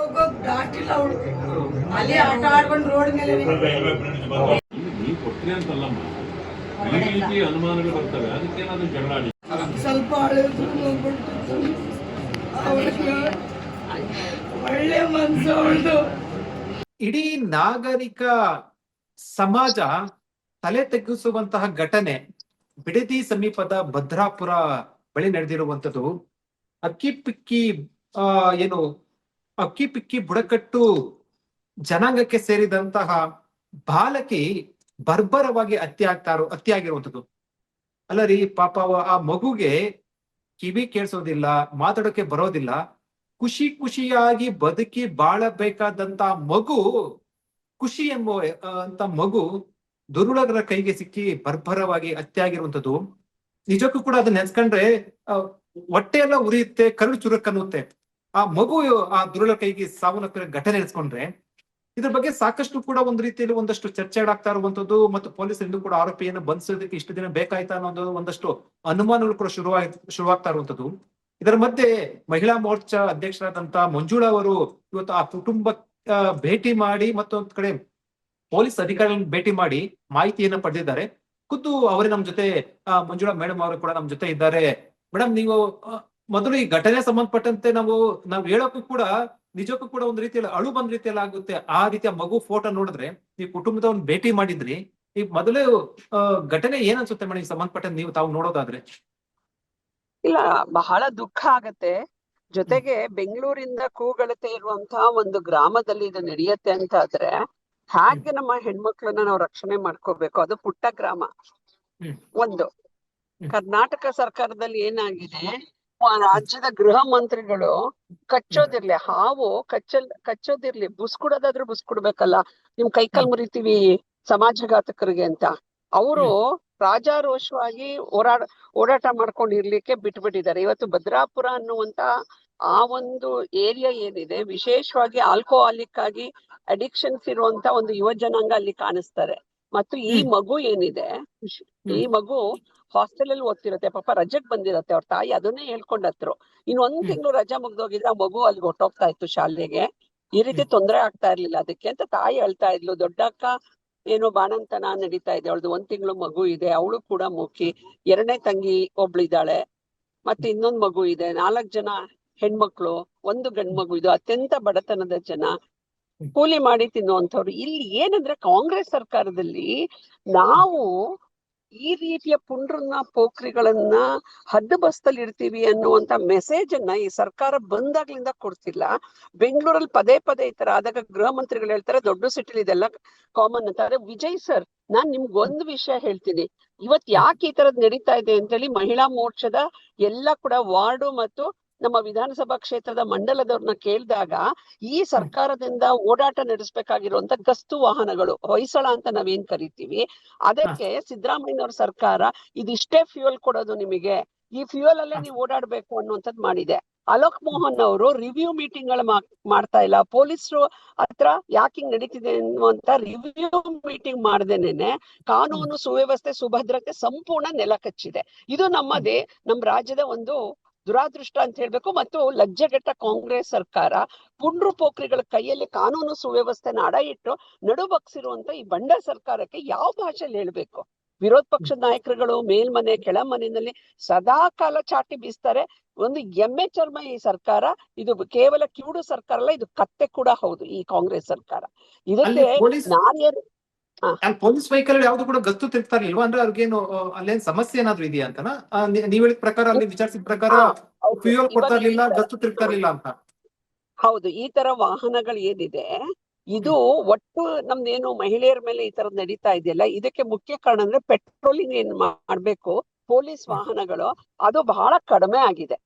ಹೋಗೋಕ್ ದಾಟಿಲ್ಲ ಅವಳು. ಅಲ್ಲಿ ಆಟ ಆಡ್ಕೊಂಡು ರೋಡ್ ಮೇಲೆ ನೀವು ಕೊಟ್ರಿ ಅಂತಲ್ಲಮ್ಮ ಈ ರೀತಿ ಅನುಮಾನಗಳು ಬರ್ತವೆ. ಅದಕ್ಕೇನಾದ್ರೂ ಜಗಳ ಆಡಿ. ಸ್ವಲ್ಪ ಅಳಿದ್ರು ನೋಡ್ಬಿಟ್ಟು ಅವಳಿಗೆ ಒಳ್ಳೆ ಮನ್ಸು ಅವಳ್ದು. ಇಡೀ ನಾಗರಿಕ ಸಮಾಜ ತಲೆ ತಗ್ಗಿಸುವಂತಹ ಘಟನೆ ಬಿಡದಿ ಸಮೀಪದ ಭದ್ರಾಪುರ ಬಳಿ ನಡೆದಿರುವಂತದ್ದು ಅಕ್ಕಿ ಪಿಕ್ಕಿ ಆ ಏನು ಅಕ್ಕಿ ಪಿಕ್ಕಿ ಬುಡಕಟ್ಟು ಜನಾಂಗಕ್ಕೆ ಸೇರಿದಂತಹ ಬಾಲಕಿ ಬರ್ಬರವಾಗಿ ಹತ್ಯೆ ಆಗ್ತಾರೋ ಹತ್ಯೆ ಆಗಿರುವಂತದ್ದು ಅಲ್ಲ ರೀ, ಪಾಪ ಆ ಮಗುಗೆ ಕಿವಿ ಕೇಳಿಸೋದಿಲ್ಲ, ಮಾತಾಡೋಕೆ ಬರೋದಿಲ್ಲ. ಖುಷಿ ಖುಷಿಯಾಗಿ ಬದುಕಿ ಬಾಳಬೇಕಾದಂತ ಮಗು, ಖುಷಿ ಎಂಬ ಅಂತ ಮಗು ದುರುಳಗರ ಕೈಗೆ ಸಿಕ್ಕಿ ಬರ್ಬರವಾಗಿ ಹತ್ಯೆ ನಿಜಕ್ಕೂ ಕೂಡ ಅದನ್ನ ನೆನ್ಸ್ಕೊಂಡ್ರೆ ಹೊಟ್ಟೆ ಎಲ್ಲ ಉರಿಯುತ್ತೆ ಕರುಳು ಚುರುಕನ್ನುತ್ತೆ ಆ ಮಗು ಆ ದುರುಳ ಕೈಗೆ ಸಾವನ್ನಪ್ಪಿರೋ ಘಟನೆ ನಡೆಸ್ಕೊಂಡ್ರೆ ಇದ್ರ ಬಗ್ಗೆ ಸಾಕಷ್ಟು ಕೂಡ ಒಂದು ರೀತಿಯಲ್ಲಿ ಒಂದಷ್ಟು ಚರ್ಚೆ ಆಗ್ತಾ ಇರುವಂತದ್ದು ಮತ್ತು ಪೊಲೀಸರಿಂದ ಕೂಡ ಆರೋಪಿಯನ್ನು ಬಂಧಿಸೋದಕ್ಕೆ ಇಷ್ಟು ದಿನ ಬೇಕಾಯ್ತಾ ಅನ್ನೋದು ಒಂದಷ್ಟು ಅನುಮಾನಗಳು ಕೂಡ ಶುರುವಾಯ್ತು ಶುರುವಾಗ್ತಾ ಇರುವಂತದ್ದು. ಇದರ ಮಧ್ಯೆ ಮಹಿಳಾ ಮೋರ್ಚಾ ಅಧ್ಯಕ್ಷರಾದಂತಹ ಮಂಜುಳಾ ಅವರು ಇವತ್ತು ಆ ಕುಟುಂಬ ಭೇಟಿ ಮಾಡಿ ಮತ್ತೊಂದ್ ಕಡೆ ಪೊಲೀಸ್ ಅಧಿಕಾರಿಗಳನ್ನ ಭೇಟಿ ಮಾಡಿ ಮಾಹಿತಿಯನ್ನ ಪಡೆದಿದ್ದಾರೆ. ಖುದ್ದು ಅವರೇ ನಮ್ ಜೊತೆ ಮಂಜುಳಾ ಮೇಡಮ್ ಅವರು ಕೂಡ ನಮ್ ಜೊತೆ ಇದ್ದಾರೆ. ಮೇಡಮ್, ನೀವು ಮೊದಲು ಈ ಘಟನೆ ಸಂಬಂಧಪಟ್ಟಂತೆ ನಾವು ನಾವು ಹೇಳೋಕ್ಕೂ ಕೂಡ ನಿಜಕ್ಕೂ ಕೂಡ ಒಂದ್ ರೀತಿಯಲ್ಲಿ ಅಳು ಬಂದ್ ರೀತಿಯಲ್ಲಿ ಆಗುತ್ತೆ. ಆ ರೀತಿಯ ಮಗು ಫೋಟೋ ನೋಡಿದ್ರೆ ಈ ಕುಟುಂಬದವ್ರನ್ನ ಭೇಟಿ ಮಾಡಿದ್ರಿ ಈ ಮೊದಲೇ ಘಟನೆ ಏನ್ ಅನ್ಸುತ್ತೆ ಮೇಡಮ್ ಈ ಸಂಬಂಧಪಟ್ಟಂತೆ ನೀವು ತಾವು ನೋಡೋದಾದ್ರೆ? ಇಲ್ಲ ಬಹಳ ದುಃಖ ಆಗತ್ತೆ. ಜೊತೆಗೆ ಬೆಂಗಳೂರಿಂದ ಕೂಗಳತೆ ಇರುವಂತಹ ಒಂದು ಗ್ರಾಮದಲ್ಲಿ ಇದು ನಡೆಯುತ್ತೆ ಅಂತ ಆದ್ರೆ ಹಾಗೆ ನಮ್ಮ ಹೆಣ್ಮಕ್ಳನ್ನ ನಾವು ರಕ್ಷಣೆ ಮಾಡ್ಕೋಬೇಕು. ಅದು ಪುಟ್ಟ ಗ್ರಾಮ. ಒಂದು. ಕರ್ನಾಟಕ ಸರ್ಕಾರದಲ್ಲಿ ಏನಾಗಿದೆ ರಾಜ್ಯದ ಗೃಹ ಮಂತ್ರಿಗಳು ಕಚ್ಚೋದಿರ್ಲಿ ಹಾವು ಕಚ್ಚಲ್ ಕಚ್ಚೋದಿರ್ಲಿ ಬುಸ್ಕುಡೋದಾದ್ರೂ ಬುಸ್ಕುಡ್ಬೇಕಲ್ಲ ನಿಮ್ ಕೈಕಾಲ್ ಮುರಿತೀವಿ ಸಮಾಜಘಾತಕರಿಗೆ ಅಂತ. ಅವರು ರಾಜಾರೋಷವಾಗಿ ಓಡಾಡ ಓಡಾಟ ಮಾಡ್ಕೊಂಡು ಇರ್ಲಿಕ್ಕೆ ಬಿಟ್ಬಿಟ್ಟಿದ್ದಾರೆ. ಇವತ್ತು ಭದ್ರಾಪುರ ಅನ್ನುವಂತ ಆ ಒಂದು ಏರಿಯಾ ಏನಿದೆ ವಿಶೇಷವಾಗಿ ಆಲ್ಕೋಹಾಲಿಕ್ ಆಗಿ ಅಡಿಕ್ಷನ್ಸ್ ಇರುವಂತ ಒಂದು ಯುವ ಜನಾಂಗ ಅಲ್ಲಿ ಕಾಣಿಸ್ತಾರೆ. ಮತ್ತು ಈ ಮಗು ಏನಿದೆ ಈ ಮಗು ಹಾಸ್ಟೆಲ್ ಅಲ್ಲಿ ಓದ್ತಿರತ್ತೆ ಪಾಪ ರಜೆಗ್ ಬಂದಿರತ್ತೆ ಅವ್ರ ತಾಯಿ ಅದನ್ನೇ ಹೇಳ್ಕೊಂಡತ್ರು. ಇನ್ ಒಂದ್. ತಿಂಗಳು ರಜಾ ಮುಗ್ದೋಗಿದ್ರೆ ಆ ಮಗು ಅಲ್ಲಿ ಹೊಟ್ಟೋಗ್ತಾ ಇತ್ತು ಶಾಲೆಗೆ. ಈ ರೀತಿ ತೊಂದರೆ ಆಗ್ತಾ ಇರ್ಲಿಲ್ಲ. ಅದಕ್ಕೆ ಅಂತ ತಾಯಿ ಹೇಳ್ತಾ ಇದ್ಲು ದೊಡ್ಡಕ್ಕ ಏನೋ ಬಾಣಂತನ ನಡೀತಾ ಇದೆ. ಅವಳದು ಒಂದ್ ತಿಂಗಳು ಮಗು ಇದೆ. ಅವಳು ಕೂಡ ಮೂಕಿ. ಎರಡನೇ ತಂಗಿ ಒಬ್ಳಿದಾಳೆ. ಮತ್ತೆ ಇನ್ನೊಂದ್ ಮಗು ಇದೆ. ನಾಲ್ಕ್ ಜನ ಹೆಣ್ಮಕ್ಳು ಒಂದು ಗಂಡ್ ಮಗು ಇದು ಅತ್ಯಂತ ಬಡತನದ ಜನ. ಕೂಲಿ ಮಾಡಿ ತಿನ್ನುವಂಥವ್ರು. ಇಲ್ಲಿ ಏನಂದ್ರೆ ಕಾಂಗ್ರೆಸ್ ಸರ್ಕಾರದಲ್ಲಿ ನಾವು ಈ ರೀತಿಯ ಪುಂಡ್ರನ್ನ, ಪೋಖ್ರಿಗಳನ್ನ ಹದ್ದು ಬಸ್ತಲ್ಲಿ ಇರ್ತೀವಿ ಅನ್ನುವಂತ ಮೆಸೇಜ್ ಅನ್ನ ಈ ಸರ್ಕಾರ ಬಂದಾಗ್ಲಿಂದ ಕೊಡ್ತಿಲ್ಲ. ಬೆಂಗಳೂರಲ್ಲಿ ಪದೇ ಪದೇ ಈ ತರ ಆದಾಗ ಗೃಹ ಮಂತ್ರಿಗಳು ಹೇಳ್ತಾರೆ, ದೊಡ್ಡ ಸಿಟಿಲಿ ಇದೆಲ್ಲ ಕಾಮನ್ ಅಂತ. ಆದ್ರೆ ವಿಜಯ್ ಸರ್, ನಾನ್ ನಿಮ್ಗ್ ಒಂದು ವಿಷಯ ಹೇಳ್ತೀನಿ. ಇವತ್ ಯಾಕೆ ಈ ತರದ್ ನಡೀತಾ ಇದೆ ಅಂತ ಹೇಳಿ ಮಹಿಳಾ ಮೋರ್ಚಾದ ಎಲ್ಲ ಕೂಡ ವಾರ್ಡು ಮತ್ತು ನಮ್ಮ ವಿಧಾನಸಭಾ ಕ್ಷೇತ್ರದ ಮಂಡಲದವ್ರನ್ನ ಕೇಳಿದಾಗ ಈ ಸರ್ಕಾರದಿಂದ ಓಡಾಟ ನಡೆಸಬೇಕಾಗಿರುವಂತ ಗಸ್ತು ವಾಹನಗಳು ಹೊಯ್ಸಳ ಅಂತ ನಾವೇನ್ ಕರಿತೀವಿ ಅದಕ್ಕೆ ಸಿದ್ದರಾಮಯ್ಯನವ್ರ ಸರ್ಕಾರ ಇದಿಷ್ಟೇ ಫ್ಯೂಯಲ್ ಕೊಡೋದು ನಿಮಗೆ ಈ ಫ್ಯೂಯಲ್ ಅಲ್ಲೇ ನೀವು ಓಡಾಡ್ಬೇಕು ಅನ್ನುವಂಥದ್ ಮಾಡಿದೆ. ಅಲೋಕ್ ಮೋಹನ್ ಅವರು ರಿವ್ಯೂ ಮೀಟಿಂಗ್ಗಳು ಮಾಡ್ತಾ ಇಲ್ಲ. ಪೊಲೀಸರು ಹತ್ರ ಯಾಕಿಂಗ್ ನಡೀತಿದೆ ಅನ್ನುವಂತ ರಿವ್ಯೂ ಮೀಟಿಂಗ್ ಮಾಡ್ದೇನೆ ಕಾನೂನು ಸುವ್ಯವಸ್ಥೆ ಸುಭದ್ರತೆ ಸಂಪೂರ್ಣ ನೆಲ ಕಚ್ಚಿದೆ ಇದು ನಮ್ಮದೇ ನಮ್ಮ ರಾಜ್ಯದ ಒಂದು ದುರಾದೃಷ್ಟ ಅಂತ ಹೇಳ್ಬೇಕು ಮತ್ತು ಲಜ್ಜೆಗೆಟ್ಟ ಕಾಂಗ್ರೆಸ್ ಸರ್ಕಾರ ಪುಂಡ್ರು ಪೋಖ್ರಿಗಳ ಕೈಯಲ್ಲಿ ಕಾನೂನು ಸುವ್ಯವಸ್ಥೆನ ಅಡ ಇಟ್ಟು ನಡುಬಗ್ಸಿರುವಂತ ಈ ಬಂಡ ಸರ್ಕಾರಕ್ಕೆ ಯಾವ ಭಾಷೆಯಲ್ಲಿ ಹೇಳ್ಬೇಕು? ವಿರೋಧ ಪಕ್ಷದ ನಾಯಕರುಗಳು ಮೇಲ್ಮನೆ ಕೆಳಮನೆಯಲ್ಲಿ ಸದಾ ಕಾಲ ಚಾಟಿ ಬೀಸ್ತಾರೆ. ಒಂದು ಎಮ್ಮೆ ಚರ್ಮ ಈ ಸರ್ಕಾರ ಇದು ಕೇವಲ ಕಿವುಡು ಸರ್ಕಾರ ಅಲ್ಲ ಇದು ಕತ್ತೆ ಕೂಡ ಹೌದು ಈ ಕಾಂಗ್ರೆಸ್ ಸರ್ಕಾರ. ಇದಕ್ಕೆ ನಾರ್ಯರು ಅಲ್ಲಿ ಪೊಲೀಸ್ ವೆಹಿಕಲ್ ಯಾವ್ದು ಕೂಡ ಗಸ್ತು ತಿರ್ತಾರಿಲ್ವಾ ಅಂದ್ರೆ ಅವ್ರಿಗೇನು ಅಲ್ಲೇನ್ ಸಮಸ್ಯೆ ಏನಾದ್ರು ಇದೆಯಾ ಅಂತನಾ ನೀವ್ ಹೇಳಿದ ಪ್ರಕಾರ ಅಲ್ಲಿ ವಿಚಾರಿಸಿದ ಪ್ರಕಾರ. ಫ್ಯೂಯಲ್ ಕೊಡ್ತಾ ಇರ್ಲಿಲ್ಲ ಗಸ್ತು ತಿರ್ತಾ ಇರ್ಲಿಲ್ಲ ಅಂತ ಹೌದು ಈ ತರ ವಾಹನಗಳು ಏನಿದೆ ಇದು ಒಟ್ಟು ನಮ್ದೇನು ಮಹಿಳೆಯರ ಮೇಲೆ ಈ ತರದ್ ನಡೀತಾ ಇದೆಯಲ್ಲ ಇದಕ್ಕೆ ಮುಖ್ಯ ಕಾರಣ ಅಂದ್ರೆ ಪೆಟ್ರೋಲಿಂಗ್ ಏನ್ ಮಾಡ್ಬೇಕು ಪೊಲೀಸ್ ವಾಹನಗಳು ಅದು ಬಹಳ ಕಡಿಮೆ ಆಗಿದೆ.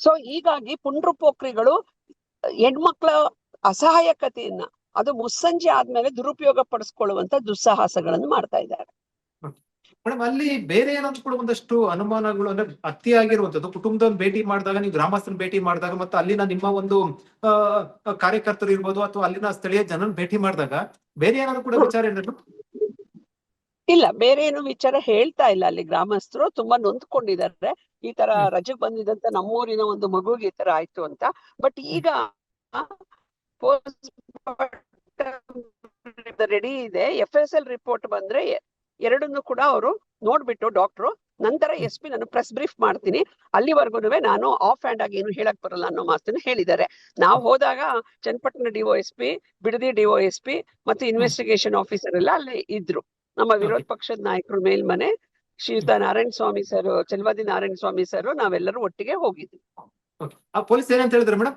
ಸೊ ಹೀಗಾಗಿ ಪುಂಡ್ರು ಪೋಖ್ರಿಗಳು ಹೆಣ್ಮಕ್ಳ ಅಸಹಾಯಕತೆಯನ್ನ ಅದು ಮುಸ್ಸಂಜೆ ಆದ್ಮೇಲೆ ದುರುಪಯೋಗ ಪಡಿಸ್ಕೊಳ್ಳುವಂತ ದುಸ್ಸಾಹಸಗಳನ್ನು ಮಾಡ್ತಾ ಇದ್ದಾರೆ. ಮೇಡಮ್ ಅಲ್ಲಿ ಬೇರೆ ಏನಾದ್ರು ಕೂಡ ಒಂದಷ್ಟು ಅನುಮಾನಗಳು ಅಂದ್ರೆ ಅತಿಯಾಗಿರುವಂತದ್ದು ಕುಟುಂಬದವ್ರನ್ನ ಭೇಟಿ ಮಾಡಿದಾಗ ನೀವು ಗ್ರಾಮಸ್ಥರನ್ನ ಭೇಟಿ ಮಾಡಿದಾಗ ಮತ್ತೆ ಅಲ್ಲಿನ ನಿಮ್ಮ ಒಂದು ಕಾರ್ಯಕರ್ತರು ಇರ್ಬೋದು ಅಥವಾ ಅಲ್ಲಿನ ಸ್ಥಳೀಯ ಜನನ ಭೇಟಿ ಮಾಡಿದಾಗ ಬೇರೆ ಏನಾದ್ರು ಕೂಡ ವಿಚಾರ ಏನಾದ್ರು? ಇಲ್ಲ ಬೇರೆ ಏನು ವಿಚಾರ ಹೇಳ್ತಾ ಇಲ್ಲ. ಅಲ್ಲಿ ಗ್ರಾಮಸ್ಥರು ತುಂಬಾ ನೊಂದ್ಕೊಂಡಿದ್ದಾರೆ. ಈ ತರ ರಜೆ ಬಂದಿದಂತ ನಮ್ಮೂರಿನ ಒಂದು ಮಗುಗೆ ಈ ತರ ಆಯ್ತು ಅಂತ. ಬಟ್ ಈಗ ರೆಡಿ ಇದೆ. ಎಫ್ ಎಸ್ ಎಲ್ ರಿಪೋರ್ಟ್ ಬಂದ್ರೆ ಎರಡನ್ನು ಕೂಡ ಅವರು ನೋಡ್ಬಿಟ್ಟು ಡಾಕ್ಟ್ರು. ನಂತರ ಎಸ್ ಪಿ ನಾನು ಪ್ರೆಸ್ ಬ್ರೀಫ್ ಮಾಡ್ತೀನಿ. ಅಲ್ಲಿವರೆಗೂ ನಾನು ಆಫ್ ಹ್ಯಾಂಡ್ ಆಗಿ ಏನು ಹೇಳಕ್ ಬರಲ್ಲ ಅನ್ನೋ ಮಾತನ್ನು ಹೇಳಿದ್ದಾರೆ. ನಾವು ಹೋದಾಗ Channapatna DO S P Bidadi DO S P ಮತ್ತು ಇನ್ವೆಸ್ಟಿಗೇಷನ್ ಆಫೀಸರ್ ಎಲ್ಲ ಅಲ್ಲಿ ಇದ್ರು. ನಮ್ಮ ವಿರೋಧ ಪಕ್ಷದ ನಾಯಕರು ಮೇಲ್ಮನೆ ಶ್ರೀಯುತ ನಾರಾಯಣ ಸ್ವಾಮಿ ಸರ್ ಚಲವಾದಿ ನಾರಾಯಣ ಸ್ವಾಮಿ ಸರ್ ನಾವೆಲ್ಲರೂ ಒಟ್ಟಿಗೆ ಹೋಗಿದ್ವಿ. ಆ ಪೊಲೀಸ್ ಏನಂತ ಹೇಳಿದ್ರು ಮೇಡಮ್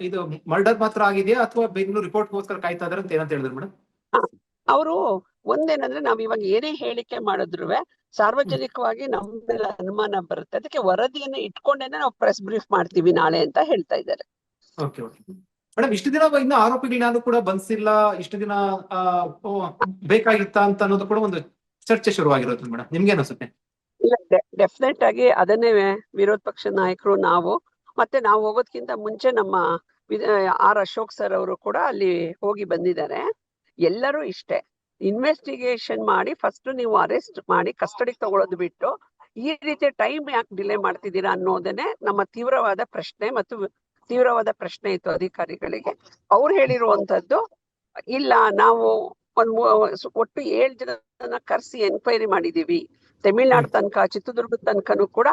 ಇದು ಮರ್ಡರ್ ಮಾತ್ರ ಆಗಿದೆಯಾ ಅಥವಾ ಬೆಂಗಳೂರು ರಿಪೋರ್ಟ್ಗೋಸ್ಕರ ಕಾಯ್ತಾ ಇದಾರೆ ಅಂತ ಏನಂತ ಹೇಳಿದ್ರು ಮೇಡಮ್ ಅವರು ಒಂದೇನಂದ್ರೆ ನಾವ್ ಇವಾಗ ಏನೇ ಹೇಳಿಕೆ ಮಾಡಿದ್ರು ಸಾರ್ವಜನಿಕವಾಗಿ ನಮ್ಮ ಮೇಲೆ ಅನುಮಾನ ಬರುತ್ತೆ. ಅದಕ್ಕೆ ವರದಿಯನ್ನ ಇಟ್ಕೊಂಡೇನೆ ನಾವು ಪ್ರೆಸ್ ಬ್ರೀಫ್ ಮಾಡ್ತೀವಿ ನಾಳೆ ಅಂತ ಹೇಳ್ತಾ ಇದ್ದಾರೆ. ಓಕೆ ಓಕೆ ಮೇಡಮ್ ಇಷ್ಟು ದಿನ ಇನ್ನು ಆರೋಪಿಗಳನ್ನಾರು ಕೂಡ ಬಂದಿಲ್ಲ ಇಷ್ಟು ದಿನ ಬೇಕಾಗಿತ್ತ ಅಂತ ಅನ್ನೋದು ಕೂಡ ಒಂದು ಚರ್ಚೆ ಶುರುವಾಗಿರೋದು ಮೇಡಮ್ ನಿಮ್ಗೆ ಅನ್ಸುತ್ತೆ? ಇಲ್ಲ ಡೆಫಿನೆಟ್ ಆಗಿ ಅದನ್ನೇ ವಿರೋಧ ಪಕ್ಷ ನಾಯಕರು ನಾವು ಮತ್ತೆ ನಾವು ಹೋಗೋದ್ಕಿಂತ ಮುಂಚೆ ನಮ್ಮ ಆರ್ ಅಶೋಕ್ ಸರ್ ಅವರು ಕೂಡ ಅಲ್ಲಿ ಹೋಗಿ ಬಂದಿದ್ದಾರೆ. ಎಲ್ಲರೂ ಇಷ್ಟೇ. ಇನ್ವೆಸ್ಟಿಗೇಷನ್ ಮಾಡಿ ಫಸ್ಟ್ ನೀವು ಅರೆಸ್ಟ್ ಮಾಡಿ ಕಸ್ಟಡಿಗೆ ತಗೊಳ್ಳೋದು ಬಿಟ್ಟು ಈ ರೀತಿ ಟೈಮ್ ಯಾಕೆ ಡಿಲೇ ಮಾಡ್ತಿದ್ದೀರಾ ಅನ್ನೋದನ್ನೇ ನಮ್ಮ ತೀವ್ರವಾದ ಪ್ರಶ್ನೆ ಮತ್ತು ತೀವ್ರವಾದ ಪ್ರಶ್ನೆ ಇತ್ತು ಅಧಿಕಾರಿಗಳಿಗೆ. ಅವ್ರು ಹೇಳಿರುವಂತದ್ದು ಇಲ್ಲ ನಾವು ಒಂದ್ ಒಟ್ಟು ಏಳು ಜನ ಕರೆಸಿ ಎನ್ಕ್ವೈರಿ ಮಾಡಿದೀವಿ ತಮಿಳ್ನಾಡು ತನಕ ಚಿತ್ರದುರ್ಗದ ತನಕನೂ ಕೂಡ